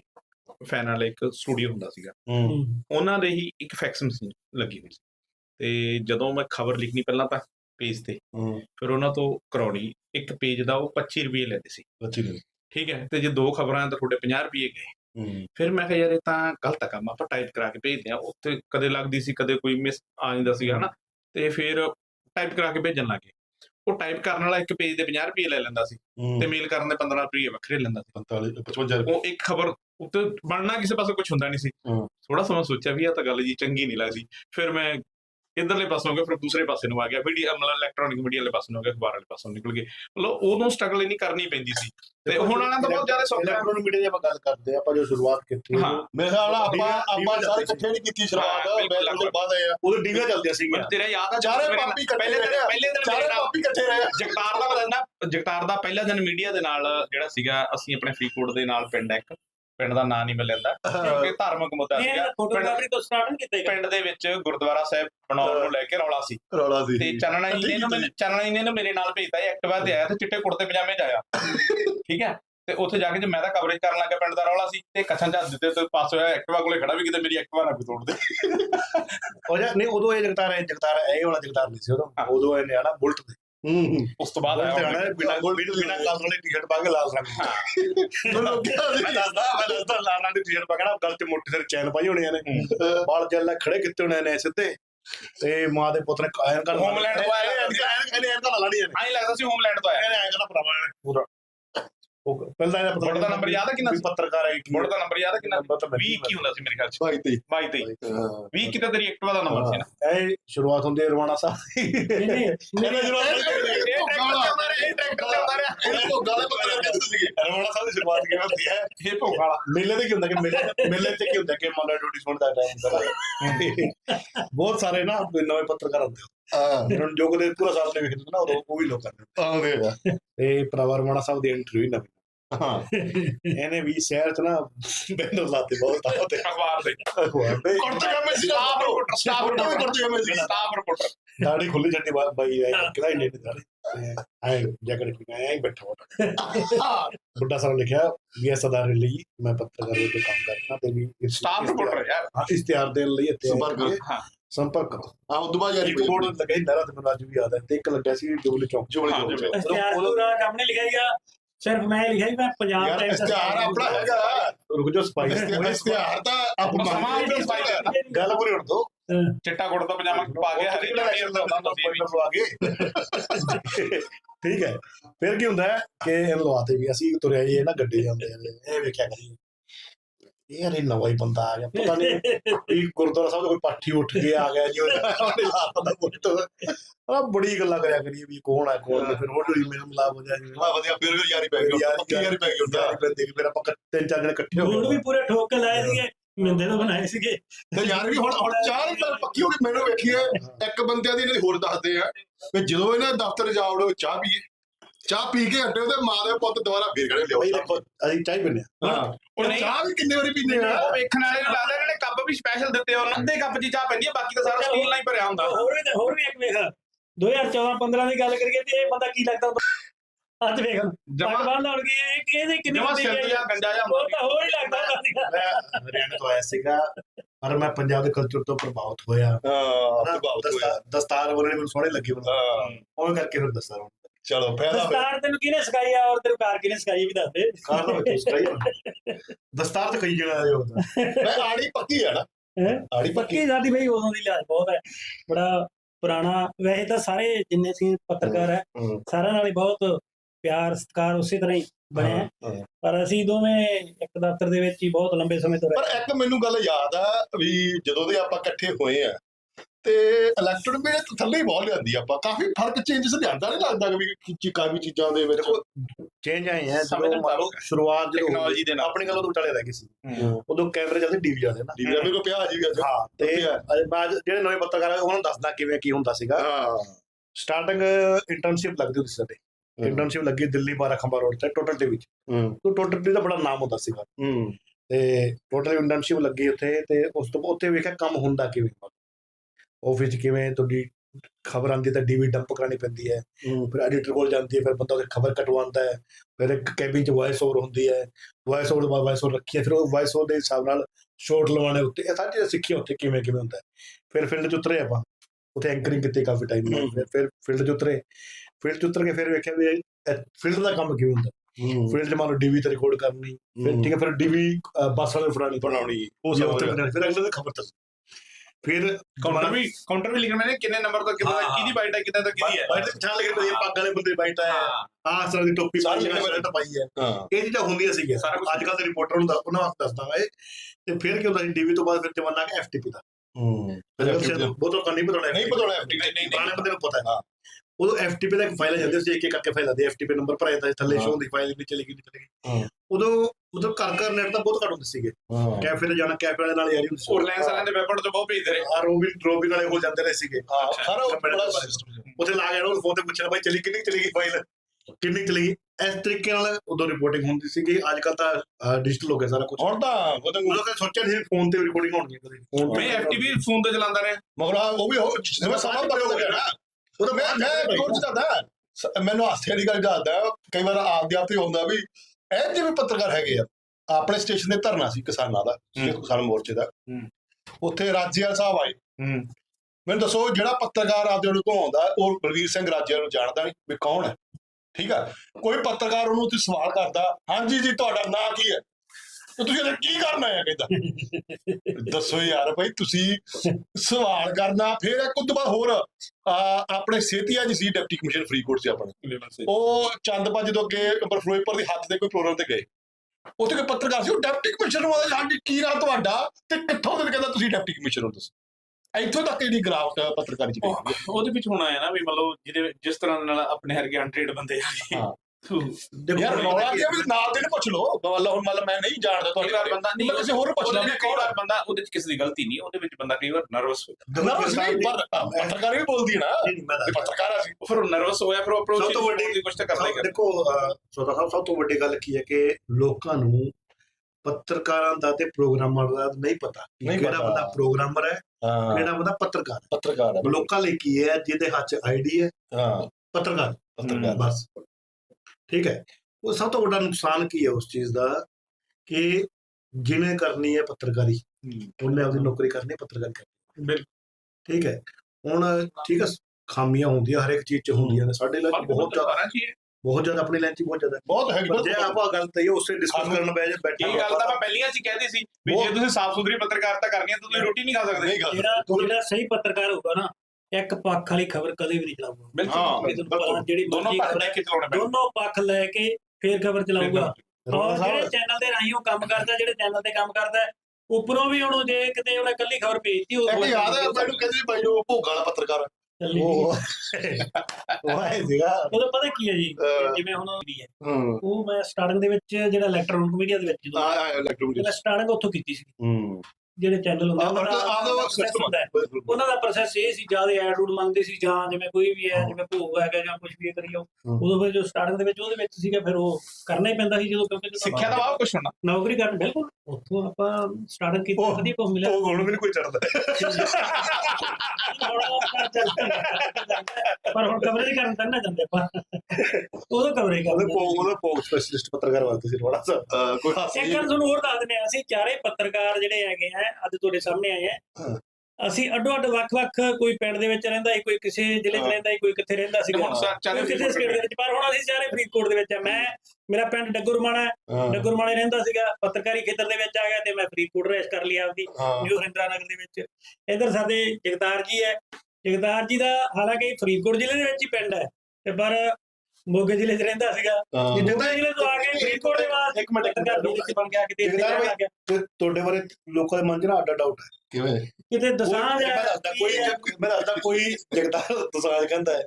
ਫੈਨ ਵਾਲਾ ਇੱਕ ਸਟੂਡੀਓ ਹੁੰਦਾ ਸੀਗਾ। ਹੂੰ। ਉਹਨਾਂ ਦੇ ਹੀ ਇੱਕ ਫੈਕਸ ਮਸ਼ੀਨ ਲੱਗੀ ਹੋਈ ਸੀ। ਤੇ ਜਦੋਂ ਮੈਂ ਖਬਰ ਲਿਖਣੀ ਪਹਿਲਾਂ ਤਾਂ ਪੇਜ ਤੇ ਹੂੰ। ਫਿਰ ਉਹਨਾਂ ਤੋਂ ਕਰਾਉਣੀ ਇੱਕ ਪੇਜ ਦਾ ਉਹ 25 ਰੁਪਏ ਲੈਂਦੇ ਸੀ। ਅੱਛੀ ਗੱਲ ਠੀਕ ਹੈ ਤੇ ਜੇ ਦੋ ਖਬਰਾਂ ਤਾਂ ਤੁਹਾਡੇ 50 ਰੁਪਏ ਗਏ। ਹੂੰ। ਫਿਰ ਮੈਂ ਕਿਹਾ ਯਾਰ ਇਹ ਤਾਂ ਗਲਤ ਕੰਮ ਆ, ਆਪਾਂ ਟਾਈਪ ਕਰਾ ਕੇ ਭੇਜਦੇ ਆ ਉੱਥੇ ਕਦੇ ਲੱਗਦੀ ਸੀ ਕਦੇ ਕੋਈ ਮਿਸ ਆ ਜਾਂਦਾ ਸੀਗਾ ਹਨਾ। ਤੇ ਫਿਰ ਟਾਈਪ ਕਰਾ ਕੇ ਭੇਜਣ ਲੱਗੇ ਉਹ ਟਾਈਪ ਕਰਨ ਵਾਲਾ ਇੱਕ ਪੇਜ ਦੇ 50 ਰੁਪਏ ਲੈ ਲੈਂਦਾ ਸੀ ਤੇ ਮੇਲ ਕਰਨ ਦੇ 15 ਰੁਪਏ ਵੱਖਰੇ ਲੈਂਦਾ ਸੀ। 45 55 ਉਹ ਇੱਕ ਖਬਰ ਉੱਤੇ ਬਣਨਾ ਕਿਸੇ ਪਾਸੇ ਕੁਝ ਹੁੰਦਾ ਨਹੀਂ ਸੀ। ਥੋੜਾ ਸਮਾਂ ਸੋਚਿਆ ਵੀ ਇਹ ਤਾਂ ਗੱਲ ਜੀ ਚੰਗੀ ਨਹੀਂ ਲੱਗਦੀ। ਫਿਰ ਮੈਂ ਇਧਰਲੇ ਪਾਸੋਂ ਗਿਆ ਫਿਰ ਦੂਸਰੇ ਪਾਸੇ ਨੂੰ ਆ ਗਿਆ। ਮੀਡੀਆ ਮਤਲਬ ਇਲੈਕਟ੍ਰੋਨਿਕ ਮੀਡੀਆ ਵਾਲੇ ਪਾਸੇ ਨੂੰ ਗਿਆ ਅਖਬਾਰ ਵਾਲੇ ਪਾਸੋਂ ਨਿਕਲ ਗਏ। ਮਤਲਬ ਉਦੋਂ ਸਟਰਗਲ ਨਹੀਂ ਕਰਨੀ ਪੈਂਦੀ ਸੀ। ਤੇ ਹੁਣ ਵਾਲਾ ਤਾਂ ਬਹੁਤ ਜ਼ਿਆਦਾ ਸੌਖਾ ਹੈ। ਇਲੈਕਟ੍ਰੋਨਿਕ ਮੀਡੀਆ ਦੀ ਆਪਾਂ ਗੱਲ ਕਰਦੇ ਹਾਂ ਆਪਾਂ ਜੋ ਸ਼ੁਰੂਆਤ ਕੀਤੀ ਹਾਂ। ਮੇਰੇ ਖਿਆਲ ਨਾਲ ਆਪਾਂ ਆਪਾਂ ਸਾਰੇ ਚੱਲਦੇ ਇਕੱਠੇ ਨਹੀਂ ਕੀਤੀ ਸ਼ੁਰੂਆਤ। ਹਾਂ, ਉਹਦੇ ਬਾਅਦ ਆਇਆ। ਉਦੋਂ ਚੱਲਦੀਆਂ ਸੀਗੀਆਂ। ਮੈਨੂੰ ਤੇਰਾ ਯਾਦ ਆ ਚਾਰੇ ਪਾਪੀ ਇਕੱਠੇ ਪਹਿਲੇ ਦਿਨ। ਪਹਿਲੇ ਦਿਨ ਚਾਰੇ ਪਾਪੀ ਇਕੱਠੇ ਰਹੇ। ਜਗਤਾਰ ਦਾ ਨਾ ਜਗਤਾਰ ਦਾ ਪਹਿਲਾ ਦਿਨ ਮੀਡੀਆ ਦੇ ਨਾਲ ਜਿਹੜਾ ਸੀਗਾ ਅਸੀਂ ਆਪਣੇ ਫਰੀਦਕੋਟ ਦੇ ਨਾਲ ਪਿੰਡ ਹੈ ਇੱਕ। ਪਿੰਡ ਦਾ ਨਾਂ ਨਹੀਂ ਮੈਂ ਲੈਂਦਾ ਕਿਉਂਕਿ ਧਾਰਮਿਕ ਮੁੱਦਾ ਇਹ ਸੀਗਾ। ਪਿੰਡ ਫੋਟੋਗ੍ਰਾਫੀ ਤੋਂ ਸਟਾਰਟ ਕੀਤਾ ਹੀ ਪਿੰਡ ਦੇ ਵਿੱਚ ਗੁਰਦੁਆਰਾ ਸਾਹਿਬ ਬਣਾਉਣ ਨੂੰ ਲੈ ਕੇ ਰੌਲਾ ਸੀ। ਰੌਲਾ ਸੀ। ਤੇ ਚੰਨਣਾ ਜੀ ਨੇ ਮੈਨੂੰ- ਚੰਨਣਾ ਜੀ ਨੇ ਮੇਰੇ ਨਾਲ ਭੇਜਤਾ ਇਹ ਐਕਟਿਵਾ ਤੇ ਆਇਆ ਤੇ ਚਿੱਟੇ ਕੁੜਤੇ ਪਜਾਮੇ ਚ ਆਇਆ। ਠੀਕ ਹੈ? ਤੇ ਉੱਥੇ ਜਾ ਕੇ ਜੇ ਮੈਂ ਤਾਂ ਕਵਰੇਜ ਕਰਨ ਲੱਗਾ ਪਿੰਡ ਦਾ ਰੌਲਾ ਸੀ। ਤੇ ਕੱਛਾਂ ਝੱਜ ਦਿੱਤੇ ਤੇ ਪਾਸ ਹੋਇਆ ਐਕਟਿਵਾ ਕੋਲੇ ਖੜਾ ਵੀ ਕਿਤੇ ਮੇਰੀ ਐਕਟਿਵਾ ਨਾ ਤੋੜ ਦੇ। ਉਹ ਜਾਂ ਨਹੀਂ ਉਦੋਂ ਇਹ ਜਗਤਾਰ ਹੈ ਜਗਤਾਰ ਇਹ ਵਾਲਾ ਜਗਤਾਰ ਨਹੀਂ ਸੀ ਉਦੋਂ। ਉਦੋਂ ਇਹ ਨਿਆਣਾ ਬੁਲਟ ਤੇ ਹੂੰ ਉਸ ਤੋਂ ਬਾਅਦ ਆਇਆ। ਬਿਨਾ ਬਿਨਾ ਕਾਲਰ ਵਾਲੀ ਟੀ-ਸ਼ਰਟ ਪਾ ਕੇ ਲਾਲ ਰੰਗ। ਕਿਹਾ ਮੈਂ ਦੱਸਦਾ ਮੈਂ ਦੱਸਦਾ ਲਾਲ ਰੰਗ ਦੀ ਟੀ-ਸ਼ਰਟ ਪਾ ਕੇ ਨਾ ਗਲ ਤੇ ਮੋਟੀ ਸਾਰੀ ਚੈਨ ਪਾਈ ਹੋਣੀਆਂ ਨੇ ਬਾਲ ਜੱਲ ਖੜੇ ਕੀਤੇ ਹੋਣੇ ਨੇ ਸਿੱਧੇ। ਤੇ ਮਾਂ ਦੇ ਪੁੱਤ ਨੇ ਕਾਇਨ ਕਰ Homeland ਤੋਂ ਆਇਆ। ਇਹਨੇ ਐਨ ਤਾਂ ਲਾਣੀ ਨੇ। ਆਈ ਲੱਗਦਾ ਸੀ ਹੋਮਲੈਂਡ ਤੋਂ ਆਇਆ। ਇਹਨੇ ਐਂ ਕਰਨਾ ਭਰਾਵਾ ਪੂਰਾ। ਉਹ ਪਹਿਲਾਂ ਇਹਦਾ ਮੁੰਡੇ ਦਾ number ਯਾਦ ਹੈ ਕਿੰਨਾ ਸੀ? ਪੱਤਰਕਾਰ ਹੈ ਦਾ ਨੰਬਰ ਯਾਦ ਹੈ ਕਿੰਨਾ ਨੰਬਰ ਤਾਂ 20 ਕੀ ਹੁੰਦਾ ਸੀ ਮੇਰੇ ਖਿਆਲ ਚ? ਭਾਈ ਤੇ 22 23 20 ਕਿਤੇ ਤੇਰੀ ਐਕਟਿਵਾ ਦਾ ਨੰਬਰ ਸੀ ਨਾ? ਇਹ ਸ਼ੁਰੂਆਤ ਹੁੰਦੀ ਹੈ ਰਵਾਨਾ ਸਾਹਿਬ ਦੀ। ਨਹੀਂ ਨਹੀਂ। ਇਹਦਾ ਜਦੋਂ ਇਹ ਟਰੈਕਟਰ ਚੱਲਦਾ ਰਿਹਾ ਇਹ ਟਰੈਕਟਰ ਚੱਲਦਾ ਰਿਹਾ। ਇਹ ਤੋਂ ਗਾਲੇ ਪੱਤਰ ਕਰਦੇ ਸੀਗੇ ਰਵਾਨਾ ਸਾਹਿਬ ਦੀ ਸ਼ੁਰੂਆਤ ਕਿਵੇਂ ਹੁੰਦੀ ਹੈ? ਇਹ ਭੁੱਖ ਵਾਲਾ। ਮੇਲੇ ਤੇ ਕੀ ਹੁੰਦਾ ਕਿ ਮੇਲੇ ਮੇਲੇ ਤੇ ਕੀ ਹੁੰਦਾ ਕਿ ਮੰਨ ਲਓ ਐਡਵਰਟਾਈਜ਼ਮੈਂਟ ਦਾ ਟਾਈਮ ਬਹੁਤ ਸਾਰੇ ਨਾ ਨਵੇਂ ਪੱਤਰਕਾਰ ਹੁੰਦੇ। ਹਾਂ। ਜਿਹਨਾਂ ਨੂੰ ਜੋ ਕਦੇ ਪੂਰਾ ਸਾਲ ਨਹੀਂ ਵੇਖਦੇ ਨਾ ਉਹ ਵੀ ਲੋਕ ਕਰਦੇ ਆਉਂਦੇ ਤੇ ਭਰਾਵਾ ਰਵਾਨਾ ਸਾਹਿਬ ਦੀ ਇੰਟਰਵਿਊ ਨਵੀਂ। ਇਹਨੇ ਵੀ ਸ਼ਹਿਰ ਚ ਨਾ ਬੈਨਰ ਲਾਤੇ ਬਹੁਤ ਆਤੇ ਅਖਬਾਰ ਦੇ। ਤੇ ਕੁੜਤੇ ਜਾਮੇ ਸੀ ਸਟਾਫ ਰਿਪੋਰਟਰ ਸਟਾਫ ਰਿਪੋਰਟਰ ਕੁੜਤੇ ਜਾਮੇ ਸੀ ਸਟਾਫ ਰਿਪੋਰਟਰ ਦਾੜੀ ਖੁੱਲੀ ਜੱਟੀ ਬਾਤ ਬਾਈ ਆਈ ਕਿਹਦਾ ਇੰਨੇ ਨੇ ਦਾੜੀ? ਆਏ ਜੈਕਟ ਪਾ ਹੀ ਬੈਠਾ ਹੋਟਾ ਬੁੱਢਾ ਨੇ ਲਿਖਿਆ ਵੀ ਇਸ ਅਦਾਰੇ ਲਈ ਮੈਂ ਪੱਤਰਕਾਰ ਵਜੋਂ ਕੰਮ ਕਰਦਾ ਤੇ ਵੀ ਸਟਾਫ ਰਿਪੋਰਟਰ ਯਾਰ। ਹਾਂ, ਇਸ਼ਤਿਹਾਰ ਦੇਣ ਲਈ ਇੱਥੇ ਸੰਪਰਕ ਕਰੋ। ਹਾਂ। ਸੰਪਰਕ ਕਰੋ। ਆ ਉਦੋਂ ਬਾਅਦ ਯਾਰੀ ਬੋਰਡ ਲੱਗਾ ਸੀ ਨਹਿਰਾ ਤੇ ਮੈਨੂੰ ਅੱਜ ਵੀ ਯਾਦ ਹੈ ਤੇ ਇੱਕ ਲੱਗਿਆ ਸੀ ਜੁਬਲੀ ਚੌਂਕ। ਜੁਬਲੀ ਚੌਂਕ। ਪੂਰਾ ਕੰਮ ਨਹੀਂ ਲਿਖਿਆ ਗਿਆ ਸਿਰਫ ਮੈਂ ਲਿਖਿਆ ਮੈਂ ਪੰਜਾਬ ਯਾਰ ਟਾਈਮਸ ਇਸ਼ਤਿਹਾਰ ਆਪਣਾ ਹੈਗਾ। ਰੁਕ ਜਾ ਸਪਾਈਸ ਇਸ਼ਤਿਹਾਰ ਇਸ਼ਤਿਹਾਰ ਤਾਂ ਆਪਣਾ ਸਮਾਂ ਆਪਣੀ ਸਫ਼ਾਈ ਦਾ। ਗੱਲ ਪੂਰੀ ਹੁਣ ਦੋ ਚਿੱਟਾ ਕੁੜਤਾ ਪਜਾਮਾ ਪਾ ਕੇ ਹਰੀ ਕਲਰ ਦਾ ਹੁੰਦਾ ਸੀ ਇਹ ਵੀ। ਆ ਗਏ ਠੀਕ ਹੈ। ਫਿਰ ਕੀ ਹੁੰਦਾ ਹੈ ਕਿ ਇਹ ਲਵਾਤੇ ਵੀ ਅਸੀਂ ਤੁਰਿਆ ਇਹ ਨਾ ਗੱਡੇ ਜਾਂਦੇ ਆ ਇਹ ਵੇਖਿਆ ਕਰੀ ਇਹ ਯਾਰ ਇਹ ਨਵਾਂ ਹੀ ਬੰਦਾ ਆ ਗਿਆ ਪਤਾ ਨਹੀਂ ਵੀ ਗੁਰਦੁਆਰਾ ਸਾਹਿਬ ਤੋਂ ਕੋਈ ਪਾਠੀ ਉੱਠ ਕੇ ਆ ਗਿਆ ਜੀ ਉਹਨੇ ਲਾਤਾ ਦਾ ਪੁੱਤ ਆ ਬੜੀ ਗੱਲਾਂ ਕਰਿਆ ਕਰੀ ਵੀ ਕੌਣ ਹੈ ਕੌਣ ਨਹੀਂ ਫਿਰ ਹੌਲੀ ਮੈਨੂੰ ਮਿਲਾਪ ਹੋ ਜਾਏਗੀ। ਵਾ ਵਧੀਆ ਫਿਰ ਵੀ ਯਾਰੀ ਪੈ ਗਈ ਪੱਕੀ ਯਾਰੀ ਪੈ ਗਈ ਹੁੰਦਾ ਯਾਰੀ ਪੈਂਦੀ ਕਿ ਫਿਰ ਆਪਾਂ ਤਿੰਨ ਚਾਰ ਜਣੇ ਇਕੱਠੇ ਹੋ ਗਏ। ਵੀ ਪੂਰੇ ਠੋਕ ਲਾਏ ਸੀਗੇ ਮਿੰਦੇ ਤੋਂ ਬਣਾਏ ਸੀਗੇ। ਤੇ ਯਾਰ ਵੀ ਹੁਣ ਹੁਣ ਚਾਰ ਗੱਲ ਪੱਕੀ ਹੋ ਗਈ ਮੈਨੂੰ ਵੇਖੀਏ ਇੱਕ ਬੰਦਿਆਂ ਦੀ ਇਹਨਾਂ ਦੀ ਹੋਰ ਦੱਸਦੇ ਆ ਵੀ ਜਦੋਂ ਇਹਨਾਂ ਦਫ਼ਤਰ ਜਾ ਵੜੋ ਚਾਹ ਪੀਏ। ਚਾਹ ਪੀ ਕੇ ਹਟੇ ਉਹਦੇ ਮਾਂ ਦੇ ਪੁੱਤ ਦੁਬਾਰਾ ਫੇਰ ਖੜੇ ਲਿਓ ਬਈ ਦੇਖੋ ਅਸੀਂ ਚਾਹ ਹੀ ਪੀਂਦੇ ਹਾਂ। ਹਾਂ। ਉਹ ਨਹੀਂ। ਚਾਹ ਵੀ ਕਿੰਨੇ ਵਾਰੀ ਪੀਂਦੇ ਆ? ਉਹ ਵੇਖਣ ਵਾਲੇ ਨੂੰ ਲੱਗਦਾ ਇਹਨਾਂ ਨੇ ਕੱਪ ਵੀ ਸਪੈਸ਼ਲ ਦਿੱਤੇ ਉਹਨਾਂ ਅੱਧੇ ਕੱਪ ਚ ਚਾਹ ਪੈਂਦੀ ਹੈ ਬਾਕੀ ਤਾਂ ਸਾਰਾ ਸਟੀਲ ਨਾਲ ਹੀ ਭਰਿਆ ਹੁੰਦਾ। ਹੋਰ ਵੀ ਹੋਰ ਵੀ ਇੱਕ ਵੇਖ। 2014 15 ਦੀ ਗੱਲ ਕਰੀਏ ਤੇ ਇਹ ਬੰਦਾ ਕੀ ਲੱਗਦਾ ਅੱਜ ਵੇਖ। ਜਮਾ ਬੰਨ ਲਾਉਣ ਗਈ ਇਹ ਕਿਹਦੇ ਕਿੰਨੀ ਜਮਾ ਸਿਰ ਜਾਂ ਗੰਜਾ ਜਾਂ ਹੋਰ ਹੀ ਲੱਗਦਾ ਹੁੰਦਾ ਹਰਿਆਣਾ ਤੋਂ ਆਇਆ ਸੀਗਾ ਪਰ ਮੈਂ ਪੰਜਾਬ ਦੇ ਕਲਚਰ ਤੋਂ ਪ੍ਰਭਾਵਿਤ ਹੋਇਆ। ਹਾਂ ਹੋਇਆ। ਦਸਤਾਰ ਬੋਲਣੇ ਮੈਨੂੰ ਸੋਹਣੇ ਲੱਗੇ ਮੈਨੂੰ। ਹਾਂ। ਉਹ ਕਰਕੇ ਫਿਰ ਦਸਤਾਰ ਚਲੋ ਹੋਇਆ ਦਸਤਾਰ ਤੈਨੂੰ ਕਿਹਨੇ ਸਿਖਾਈ ਆ ਔਰ ਤੈਨੂੰ ਕਾਰ ਕਿਹਨੇ ਸਿਖਾਈ ਵੀ ਦੱਸ ਦੇ ਕਾਰ ਦਾ ਵਿੱਚ ਸਟਾਈ ਦਸਤਾਰ ਤੇ ਕਈ ਜਣਾ ਆਏ ਹੁੰਦਾ ਮੈਂ ਆੜੀ ਪੱਕੀ ਆ ਨਾ ਹੈਂ? ਆੜੀ ਪੱਕੀ ਪੱਕੀ ਸਾਡੀ ਬਈ ਉਦੋਂ ਦੀ ਲਿਹਾਜ਼ ਬਹੁਤ ਹੈ ਬੜਾ ਪੁਰਾਣਾ ਵੈਸੇ ਤਾਂ ਸਾਰੇ ਜਿੰਨੇ ਸੀ ਪੱਤਰਕਾਰ ਹੈ ਹੂੰ। ਸਾਰਿਆਂ ਨਾਲ ਹੀ ਬਹੁਤ ਪਿਆਰ ਸਤਿਕਾਰ ਉਸੇ ਤਰ੍ਹਾਂ ਹੀ ਬਣਿਆ ਹੈ। ਹਾਂ। ਪਰ ਅਸੀਂ ਦੋਵੇਂ ਇੱਕ ਦਫ਼ਤਰ ਦੇ ਵਿੱਚ ਹੀ ਬਹੁਤ ਲੰਬੇ ਸਮੇਂ ਤੋਂ ਪਰ ਰਹੇ ਇੱਕ ਮੈਨੂੰ ਗੱਲ ਯਾਦ ਆ ਵੀ ਜਦੋਂ ਦੇ ਆਪਾਂ ਇਕੱਠੇ ਹੋਏ ਆ ਤੇ ਇਲੈਕਟਡ ਮੇਰੇ ਥੱਲੇ ਹੀ ਬਹੁਤ ਲਿਆਂਦੀ ਆਪਾਂ। ਕਾਫੀ ਫ਼ਰਕ ਚੇਂਜਸ ਲਿਆਂਦਾ ਨਹੀਂ ਲੱਗਦਾ ਕਿ ਵੀ ਕਾਫੀ ਚੀਜ਼ਾਂ ਦੇ ਵਿੱਚ। ਚੇਂਜ ਆਏ ਹੈ ਸਮੇਂ ਜਦੋਂ ਮੁਤਾਬਕ ਸ਼ੁਰੂਆਤ ਜਦੋਂ ਟੈਕਨੋਲੋਜੀ ਦੇ ਨਾਲ। ਆਪਣੀ ਗੱਲ ਉਦੋਂ ਵਿਚਾਲੇ ਰਹਿ ਗਈ ਸੀ। ਉਦੋਂ ਕੈਮਰੇ ਚੱਲਦੇ ਡੀਵੀ ਜਾਂਦੇ ਨਾ। ਡੀਵੀ ਮੇਰੇ ਕੋਲ ਪਿਆ ਜੀ ਅੱਜ। ਹਾਂ ਤੇ। ਅੱਜ ਜਿਹੜੇ ਨਵੇਂ ਪੱਤਰਕਾਰ ਆ ਉਹਨਾਂ ਨੂੰ ਦੱਸਦਾ ਕਿਵੇਂ ਕੀ ਹੁੰਦਾ ਸੀਗਾ। ਹਾਂ। ਸਟਾਰਟਿੰਗ ਇੰਟਰਨਸ਼ਿਪ ਲੱਗਦੀ ਹੁੰਦੀ ਸੀ ਸਾਡੇ। ਇੰਟਰਨਸ਼ਿਪ ਲੱਗੀ ਦਿੱਲੀ ਬਾਰਾ ਖੰਬਾ ਰੋਡ ਤੇ ਟੋਟਲ ਦੇ ਵਿੱਚ। ਹੂੰ। ਤੋਂ ਟੋਟਲ ਦੇ ਦਾ ਬੜਾ ਨਾਮ ਹੁੰਦਾ ਸੀਗਾ। ਹੂੰ। ਤੇ ਟੋਟਲ ਇੰਟਰਨਸ਼ਿਪ ਲੱਗੀ ਉੱਥੇ ਤੇ ਉਸ ਤੋਂ ਉੱਥੇ ਵੇਖਿਆ ਕੰਮ ਹੁੰਦਾ ਕਿਵੇਂ। ਆਫਿਸ ਕਿਵੇਂ ਤੁਹਾਡੀ ਖਬਰ ਆਉਂਦੀ ਤਾਂ ਡੀਵੀ ਡੰਪ ਕਰਾਣੀ ਪੈਂਦੀ ਹੈ। ਫਿਰ ਐਡੀਟਰ ਕੋਲ ਜਾਂਦੀ ਹੈ ਫਿਰ ਬੰਦਾ ਉਹਦੀ ਖਬਰ ਕਟਵਾਉਂਦਾ ਹੈ। ਫਿਰ ਇੱਕ ਕੈਬਿਨ 'ਚ ਵਾਇਸ ਓਵਰ ਹੁੰਦੀ ਹੈ। ਵਾਇਸ ਓਵਰ ਬਾਅਦ ਵਾਇਸ ਓਵਰ ਰੱਖੀ ਹੈ ਫਿਰ ਉਹ ਵਾਇਸ ਓਵਰ ਦੇ ਹਿਸਾਬ ਨਾਲ ਸ਼ੋਟ ਲਵਾਉਣੇ ਉੱਤੇ। ਇਹ ਸਾਰੀ ਚੀਜ਼ਾਂ ਸਿੱਖੀ ਉੱਥੇ ਕਿਵੇਂ ਕਿਵੇਂ ਹੁੰਦਾ ਫਿਰ ਫੀਲਡ 'ਚ ਉਤਰੇ ਆਪਾਂ। ਉੱਥੇ ਐਂਕਰਿੰਗ ਕੀਤੀ ਕਾਫੀ ਟਾਈਮ ਹਮ। ਫਿਰ ਫੀਲਡ 'ਚ ਉਤਰੇ। ਫੀਲਡ 'ਚ ਉਤਰ ਕੇ ਫਿਰ ਵੇਖਿਆ ਵੀ ਫੀਲਡ ਦਾ ਕੰਮ ਕਿਵੇਂ ਹੁੰਦਾ। ਫੀਲਡ 'ਚ ਮੰਨ ਲਓ ਡੀਵੀ ਤੇ ਰਿਕਾਰਡ ਕਰਨੀ। ਫਿਰ ਠੀਕ ਹੈ ਫਿਰ ਡੀਵੀ ਬੱਸ ਵਾਲੇ ਫੜਾਣੀ ਬਣਾਉਣੀ ਉਹ ਸਭ ਫਿਰ ਅਗਲੇ ਦੀ ਖਬਰ ਦੱਸ। ਫਿਰ ਕਾਊਂਟਰ ਵੀ ਕਾਊਂਟਰ ਵੀ ਲਿਖਣ ਮੈਨੇ ਕਿੰਨੇ ਨੰਬਰ ਤੋਂ ਹਾਂ। ਕਿਹਦੀ ਬਾਈਟ ਹੈ ਕਿੰਨੇ ਤੋਂ ਕਿਹਦੀ ਹੈ। ਬਾਈ ਤੇ ਪਛਾਣ ਲੱਗੇ ਪਈ ਪੱਗ ਵਾਲੇ ਬੰਦੇ ਹੈ। ਹਾਂ। ਆਹ ਇਸ ਤਰ੍ਹਾਂ ਦੀ ਟੋਪੀ ਪਾਈ ਹੈ ਸਾਰੀ ਸ਼ਰਟ ਪਾਈ ਹੈ। ਇਹ ਚੀਜ਼ਾਂ ਹੁੰਦੀਆਂ ਸੀਗੀਆਂ। ਅੱਜ ਕੱਲ ਦੇ ਰਿਪੋਰਟਰ ਹੁੰਦਾ ਉਹਨਾਂ ਵਾਸਤੇ ਦੱਸਦਾ ਇਹ। ਤੇ ਫਿਰ ਕੀ ਹੁੰਦਾ ਸੀ? ਟੀਵੀ ਤੋਂ ਬਾਅਦ ਫਿਰ ਜਮਾਨਾ ਕਿ ਐਫਟੀਪੀ ਦਾ। ਹੂੰ। ਬਹੁਤ ਲੋਕਾਂ ਨੂੰ ਨਹੀਂ ਪਤਾ ਨਹੀਂ ਪਤਾ ਹੋਣਾ ਨਹੀਂ ਨਹੀਂ ਪੁਰਾਣੇ ਬੰਦੇ ਨੂੰ ਪਤਾ ਹੈ। ਉਦੋਂ ਐਫਟੀਪੀ ਦਾ ਇੱਕ ਫਾਈਲ ਆ ਜਾਂਦੀ ਸੀ ਇੱਕ ਇੱਕ ਕਰਕੇ ਫਾਈਲ ਆਦੀ ਐਫਟੀਪੀ ਨੰਬਰ ਭਰਾਇਆ ਸੀ ਥੱਲੇ ਹਾਂ। ਸ਼ੋ ਹੁੰਦੀ ਫਾਈਲ ਨਹੀਂ ਚਲੀ ਗਈ ਚਲੀ। ਗਈ ਉਦੋਂ ਮਤਲਬ ਘਰ ਘਰ ਨੈਟ ਤਾਂ ਬਹੁਤ ਘੱਟ ਹੁੰਦੇ ਸੀਗੇ। ਕੈਫੇ ਤੇ ਜਾਣਾ ਕੈਫੇ ਵਾਲੇ ਨਾਲ ਯਾਰੀ ਹੁੰਦੀ ਸੀ। ਹੋਰ ਲੈਂਸ ਵਾਲਿਆਂ ਦੇ ਵੈਬਸਾਈਟ ਤੋਂ ਬਹੁਤ ਭੇਜਦੇ ਰਹੇ। ਆ ਰੋਬਿਨ ਰੋਬਿਨ ਵਾਲੇ ਕੋਲ ਜਾਂਦੇ ਰਹੇ ਸੀਗੇ। ਸਾਰਾ ਬੜਾ ਦਾ। ਉੱਥੇ ਲਾ ਕੇ ਉਹ ਫੋਨ ਤੇ ਪੁੱਛਣਾ ਬਾਈ ਚਲੀ ਕਿੰਨੀ ਚਲੀ ਗਈ ਫਾਈਲ ਕਿੰਨੀ ਚਲੀ ਗਈ? ਇਸ ਤਰੀਕੇ ਨਾਲ ਉਦੋਂ ਰਿਪੋਰਟਿੰਗ ਹੁੰਦੀ ਸੀਗੀ। ਅੱਜ ਕੱਲ ਤਾਂ ਡਿਜੀਟਲ ਹੋ ਗਿਆ ਸਾਰਾ ਕੁਝ ਹੁਣ ਤਾਂ ਉਹਦੇ ਉਦੋਂ ਕਦੇ ਸੋਚਿਆ ਨਹੀਂ ਫੋਨ ਤੇ ਰਿਕਾਰਡਿੰਗ ਹੋਣੀ ਹੈ ਕਦੇ। ਫੋਨ ਮੈਂ ਐਫਟੀਵੀ ਫੋਨ ਤੇ ਚਲਾਉਂਦਾ ਰਿਹਾ। ਮਗਰ ਉਹ ਵੀ ਜਿਵੇਂ ਸਮਾਂ ਬਦਲ ਗਿਆ ਨਾ ਉਹ ਤਾਂ ਮੈਂ ਮੈਂ ਸੋਚਦਾ ਸ- ਮੈਨੂੰ ਹਾਸੇ ਵਾਲੀ ਗੱਲ ਦੱਸਦਾ ਕਈ ਵਾਰ ਆਪਦੇ ਆਪ ਹੀ ਹੁੰਦਾ ਵੀ ਇਹ ਜਿਵੇਂ ਪੱਤਰਕਾਰ ਹੈਗੇ ਆ ਆਪਣੇ ਸਟੇਸ਼ਨ ਤੇ ਧਰਨਾ ਸੀ ਕਿਸਾਨਾਂ ਦਾ ਹੂੰ। ਕਿਸਾਨ ਮੋਰਚੇ ਦਾ। ਉੱਥੇ ਰਾਜੀਆ ਸਾਹਿਬ ਆਏ। ਮੈਨੂੰ ਦੱਸੋ ਜਿਹੜਾ ਪੱਤਰਕਾਰ ਆਪਦੇ ਉਹਨੂੰ ਤੋਂ ਆਉਂਦਾ ਉਹ ਬਲਵੀਰ ਸਿੰਘ ਰਾਜੇ ਨੂੰ ਜਾਣਦਾ ਨਹੀਂ ਵੀ ਕੌਣ ਹੈ। ਠੀਕ ਆ? ਕੋਈ ਪੱਤਰਕਾਰ ਉਹਨੂੰ ਤੇ ਸਵਾਲ ਕਰਦਾ ਹਾਂਜੀ ਜੀ ਤੁਹਾਡਾ ਨਾਂ ਕੀ ਹੈ? ਤੇ ਤੁਸੀਂ ਇਹਦਾ ਕੀ ਕਰਨਾ ਹੈ ਕਹਿੰਦਾ? ਦੱਸੋ ਯਾਰ ਭਾਈ ਤੁਸੀਂ ਸਵਾਲ ਕਰਨਾ ਫਿਰ ਇੱਕ ਬਾਅਦ ਹੋਰ ਆਪਣੇ ਸੇਤੀਆ ਜੀ ਸੀ ਡਿਪਟੀ ਕਮਿਸ਼ਨਰ ਫਰੀਦਕੋਟ ਸੀ ਆਪਣੇ। ਉਹ ਚੰਦਪਾ ਜਦੋਂ ਅੱਗੇ ਅੰਬਰ ਫਿਰੋਜ਼ਪੁਰ ਦੀ ਹੱਥ ਦੇ ਕੋਈ ਪ੍ਰੋਗਰਾਮ ਤੇ ਗਏ ਉੱਥੇ ਕੋਈ ਪੱਤਰਕਾਰ ਸੀ ਉਹ ਡਿਪਟੀ ਕਮਿਸ਼ਨਰ ਨੂੰ ਆਦਾ ਹਾਂਜੀ ਕੀ ਨਾਂ ਤੁਹਾਡਾ? ਤੇ ਕਿੱਥੋਂ ਦੇ ਕਹਿੰਦਾ ਤੁਸੀਂ ਡਿਪਟੀ ਕਮਿਸ਼ਨਰ ਹੋ ਦੱਸੋ ਇੱਥੋਂ ਤੱਕ ਇਹਦੀ ਗਰਾਫਟ ਪੱਤਰਕਾਰੀ ਚ ਗਈ। ਉਹਦੇ ਵਿੱਚ ਹੁਣ ਆਇਆ ਨਾ ਵੀ ਮਤਲਬ ਜਿਹਦੇ ਜਿਸ ਤਰ੍ਹਾਂ ਨਾਲ ਆਪਣੇ ਹਰਗੇ 100 ਬੰਦੇ ਆ ਯਾਰ ਰੌਲਾ ਕੀ ਆ? ਵੀ ਨਾਲ ਦੇ ਨੂੰ ਪੁੱਛ ਲਓ। ਮਤਲਬ ਹੁਣ ਮਤਲਬ ਮੈਂ ਨਹੀਂ ਜਾਣਦਾ ਤੁਹਾਡੇ ਵਾਰ ਬੰਦਾ ਨਹੀਂ ਮੈਂ ਕਿਸੇ ਹੋਰ ਨੂੰ ਪੁੱਛ ਲਾਂ ਕਈ ਵਾਰ ਬੰਦਾ ਉਹਦੇ ਵਿੱਚ ਕਿਸੇ ਦੀ ਗਲਤੀ ਨਹੀਂ ਉਹਦੇ ਵਿੱਚ ਬੰਦਾ ਕਈ ਵਾਰ ਨਰਵਸ ਹੋ ਜਾਂਦਾ ਨਾ ਨਹੀਂ ਪਰ ਪੱਤਰਕਾਰ ਵੀ ਬੋਲਦੀ ਹੈ ਨਾ। ਤੇ। ਪੱਤਰਕਾਰ ਆ ਸੀ ਫਿਰ ਉਹ ਨਰਵਸ ਹੋਇਆ ਫਿਰ ਉਹ ਅਪਰੋਚ ਸਭ ਤੋਂ ਵੱਡੀ- ਦੀ ਕੋਸ਼ਿਸ਼ ਕਰਦਾ ਹੀ ਦੇਖੋ ਸੋਦਾ ਸਾਹਿਬ ਸਭ ਤੋਂ ਵੱਡੀ ਗੱਲ ਕੀ ਹੈ ਕਿ ਲੋਕਾਂ ਨੂੰ ਪੱਤਰਕਾਰਾਂ ਦਾ ਤੇ ਪ੍ਰੋਗਰਾਮਰ ਦਾ ਨਹੀਂ ਪਤਾ ਕਿਹੜਾ। ਬੰਦਾ ਪ੍ਰੋਗਰਾਮਰ ਹੈ ਹਾਂ। ਕਿਹੜਾ ਬੰਦਾ ਪੱਤਰਕਾਰ ਹੈ। ਪੱਤਰਕਾਰ ਹੈ। ਲੋਕਾਂ ਲਈ ਕੀ ਹੈ ਜਿਹਦੇ ਹੱਥ 'ਚ ਆਈਡੀ ਹੈ ਹਾਂ। ਪੱਤਰਕਾਰ। ਪੱਤਰਕਾਰ। ਬਸ। ਠੀਕ ਹੈ? ਉਹ ਸਭ ਤੋਂ ਵੱਡਾ ਨੁਕਸਾਨ ਕੀ ਹੈ ਉਸ ਚੀਜ਼ ਦਾ ਕਿ ਜਿਹਨੇ ਕਰਨੀ ਹੈ ਪੱਤਰਕਾਰੀ। ਉਹਨੇ ਆਪਣੀ ਨੌਕਰੀ ਕਰਨੀ ਹੈ ਪੱਤਰਕਾਰੀ ਕਰਨੀ ਬਿਲਕੁਲ। ਠੀਕ ਹੈ? ਹੁਣ ਠੀਕ ਹੈ ਖਾਮੀਆਂ ਹੁੰਦੀਆਂ ਹਰ ਇੱਕ ਚੀਜ਼ 'ਚ ਹੁੰਦੀਆਂ ਨੇ। ਸਾਡੇ ਲਈ ਬਹੁਤ ਜ਼ਿਆਦਾ ਬਹੁਤ ਜ਼ਿਆਦਾ ਆਪਣੀ ਲੈਂਚ ਬਹੁਤ ਜ਼ਿਆਦਾ। ਬਹੁਤ ਹੈਗੀ ਜੇ ਆਪਾਂ ਗੱਲ ਤੇ ਉਸੇ ਡਿਸਕਸ ਕਰਨ ਜਾ ਬੈਠੇ ਇਹ ਗੱਲ ਤਾਂ ਮੈਂ ਪਹਿਲੀਆਂ ਚ ਕਹਿਦੀ ਸੀ ਵੀ ਜੇ ਤੁਸੀਂ ਸਾਫ਼ ਸੁਥਰੀ ਪੱਤਰਕਾਰਤਾ ਕਰਨੀ ਹੈ ਤਾਂ ਤੁਸੀਂ ਰੋਟੀ ਨਹੀਂ ਖਾ ਸਕਦੇ। ਜਿਹੜਾ ਸਹੀ ਪੱਤਰਕਾਰ ਹੋਊਗਾ ਨਾ ਇੱਕ ਪੱਖ ਵਾਲੀ ਖਬਰ ਕਦੇ ਵੀ ਨਹੀਂ ਚਲਾਊਗਾ। ਬਿਲਕੁਲ ਇਹ ਤੁਹਾਨੂੰ ਪਤਾ ਜਿਹੜੀ ਦੋਨੋਂ ਪੱਖ ਲੈ ਕੇ ਚਲਾਉਣਾ ਪੈਂਦਾ ਦੋਨੋਂ ਪੱਖ ਲੈ ਕੇ ਫੇਰ ਖਬਰ ਚਲਾਊਗਾ। ਔਰ ਜਿਹੜੇ ਚੈਨਲ ਦੇ ਰਾਹੀਂ ਉਹ ਕੰਮ ਕਰਦਾ ਜਿਹੜੇ ਚੈਨਲ ਤੇ ਕੰਮ ਕਰਦਾ ਉੱਪਰੋਂ ਵੀ ਉਹਨੂੰ ਜੇ ਕਿਤੇ ਉਹਨੇ ਕੱਲੀ ਖਬਰ ਭੇਜਤੀ ਉਹ ਯਾਦ ਹੈ ਮੈਨੂੰ ਕਹਿੰਦੇ ਬਾਈ ਉਹ ਭੋਗਾਂ ਵਾਲਾ ਪੱਤਰਕਾਰ। ਉਹ ਉਹ ਹੈ ਸੀਗਾ। ਉਹਦਾ ਪਤਾ ਕੀ ਹੈ ਜੀ ਜਿਵੇਂ ਹੁਣ ਵੀ ਹੈ। ਉਹ ਮੈਂ ਸਟਾਰਟਿੰਗ ਦੇ ਵਿੱਚ ਜਿਹੜਾ ਇਲੈਕਟ੍ਰੋਨਿਕ ਮੀਡੀਆ ਦੇ ਵਿੱਚ ਜਦੋਂ ਇਲੈਕਟ੍ਰੋਨਿਕ ਮੈਂ ਸਟਾਰਟਿੰਗ ਉੱਥੋਂ ਕੀਤੀ ਸੀ। ਹੂੰ। ਜਿਹੜੇ ਚੈਨਲ ਹੁੰਦੇ ਆ ਉਹਨਾਂ ਦਾ ਆ। ਉਹਨਾਂ ਦਾ ਪ੍ਰੋਸੈਸ ਇਹ ਸੀ ਜ਼ਿਆਦਾ ਐਡ ਰੂਡ ਮੰਗਦੇ ਸੀ ਜਾਂ ਜਿਵੇਂ ਕੋਈ ਵੀ ਹੈ ਜਿਵੇਂ ਭੋਗ ਹੈਗਾ ਜਾਂ ਕੁਝ ਵੀ ਕਰੀਓ ਹਮ। ਉਦੋਂ ਫਿਰ ਜੋ ਸਟਾਰਟਿੰਗ ਦੇ ਵਿੱਚ ਉਹਦੇ ਵਿੱਚ ਸੀਗਾ ਫਿਰ ਉਹ ਕਰਨਾ ਹੀ ਪੈਂਦਾ ਸੀ ਜਦੋਂ ਕਿਉਂਕਿ ਸਿੱਖਿਆ ਦਾ ਵਾਹ ਕੁਛ ਹੋਣਾ। ਨੌਕਰੀ ਕਰਨ ਬਿਲਕੁਲ। ਉੱਥੋਂ ਆਪਾਂ ਸਟਾਰਟਿੰਗ ਕੀਤੀ ਵਧੀਆ ਕੁਝ ਮਿਲਿਆ। ਉਹ ਹੁਣ ਵੀ ਨਹੀਂ ਕੋਈ ਚੜਦਾ ਆਪਾਂ ਪਰ ਹੁਣ ਕਵਰੇਜ ਕਰਨ ਤਾਂ ਨਾ ਜਾਂਦੇ ਆਪਾਂ। ਉਦੋਂ ਕਵਰੇਜ ਉਹਦੇ ਕਰਦੇ ਪੋਗ ਉਹਦੇ ਪੋਗ ਸਪੈਸ਼ਲਿਸਟ ਪੱਤਰਕਾਰ ਵਾਸਤੇ ਸੀ ਬੜਾ ਸਾ ਕੋਈ ਹਾਸੀ ਇੱਕ ਗੱਲ ਤੁਹਾਨੂੰ ਹੋਰ ਦੱਸ ਦਿੰਦੇ ਹਾਂ ਅਸੀਂ ਚਾਰੇ ਪੱਤਰਕਾਰ ਜਿਹੜੇ ਹੈਗੇ ਆ ਅੱਜ ਤੁਹਾਡੇ ਸਾਹਮਣੇ ਆਏ ਹਾਂ। ਅਸੀਂ ਅੱਡੋ ਅੱਡ ਵੱਖ-ਵੱਖ ਕੋਈ ਪਿੰਡ ਦੇ ਵਿੱਚ ਰਹਿੰਦਾ ਹੈ ਕੋਈ ਕਿਸੇ ਜ਼ਿਲ੍ਹੇ 'ਚ ਹਾਂ। ਰਹਿੰਦਾ ਹੈ ਕੋਈ ਕਿੱਥੇ ਰਹਿੰਦਾ ਸਾ- ਕੋਈ ਕਿਸੇ ਸਟੇਟ ਦੇ ਵਿੱਚ ਪਰ ਹੁਣ ਅਸੀਂ ਸਾਰੇ ਫਰੀਦਕੋਟ ਦੇ ਵਿੱਚ ਆ। ਮੈਂ ਮੇਰਾ ਪਿੰਡ ਡੱਗੁਰਮਾਣਾ ਹੈ। ਹਾਂ, ਡੱਗੁਰਮਾਣੇ ਰਹਿੰਦਾ ਸੀਗਾ ਪੱਤਰਕਾਰੀ ਖੇਤਰ ਦੇ ਵਿੱਚ ਆ ਗਿਆ ਤੇ ਮੈਂ ਫਰੀਦਕੋਟ ਰੇਸ ਕਰ ਲਈ ਆਪਦੀ ਹਾਂ। ਨਿਊ ਹਰਿੰਦਰਾ ਨਗਰ ਦੇ ਵਿੱਚ। ਇਧਰ ਸਾਡੇ ਜਗਤਾਰ ਜੀ ਹੈ। ਜਗਤਾਰ ਜੀ ਦਾ ਹਾਲਾਂਕਿ ਫਰੀਦਕੋਟ ਜ਼ਿਲ੍ਹੇ ਦੇ ਵਿੱਚ ਹੀ ਪਿੰਡ ਹੈ। ਤੇ ਪਰ ਮੋਗੇ ਜ਼ਿਲ੍ਹੇ 'ਚ ਰਹਿੰਦਾ ਸੀਗਾ। ਹਾਂ। ਮੋਗੇ ਜ਼ਿਲ੍ਹੇ ਤੋਂ ਆ ਕੇ ਫਰੀਦਕੋਟ ਦੇ ਬਾਅਦ ਇੱਕ ਮਿੰਟ, ਇੱਕ ਪੱਤਰਕਾਰ ਵਿੱਚ ਬਣ ਗਿਆ ਕਿਤੇ ਇੱਥੇ ਜਗਤਾਰ ਰਹਿਣ ਲੱਗ ਗਿਆ। ਤੇ ਤੁਹਾਡੇ ਬਾਰੇ ਲੋਕਾਂ ਦੇ ਮਨ 'ਚ ਨਾ ਅੱਡਾ ਡਾਊਟ ਹੈ। ਕਿਵੇਂ? ਕਿਤੇ ਦਸਾਂਝ ਮੈਂ ਦੱਸਦਾ ਕੋਈ ਮੈਂ ਦੱਸਦਾ ਕੋਈ ਜਗਤਾਰ ਦਸਾਂਝ ਕਹਿੰਦਾ ਹੈ।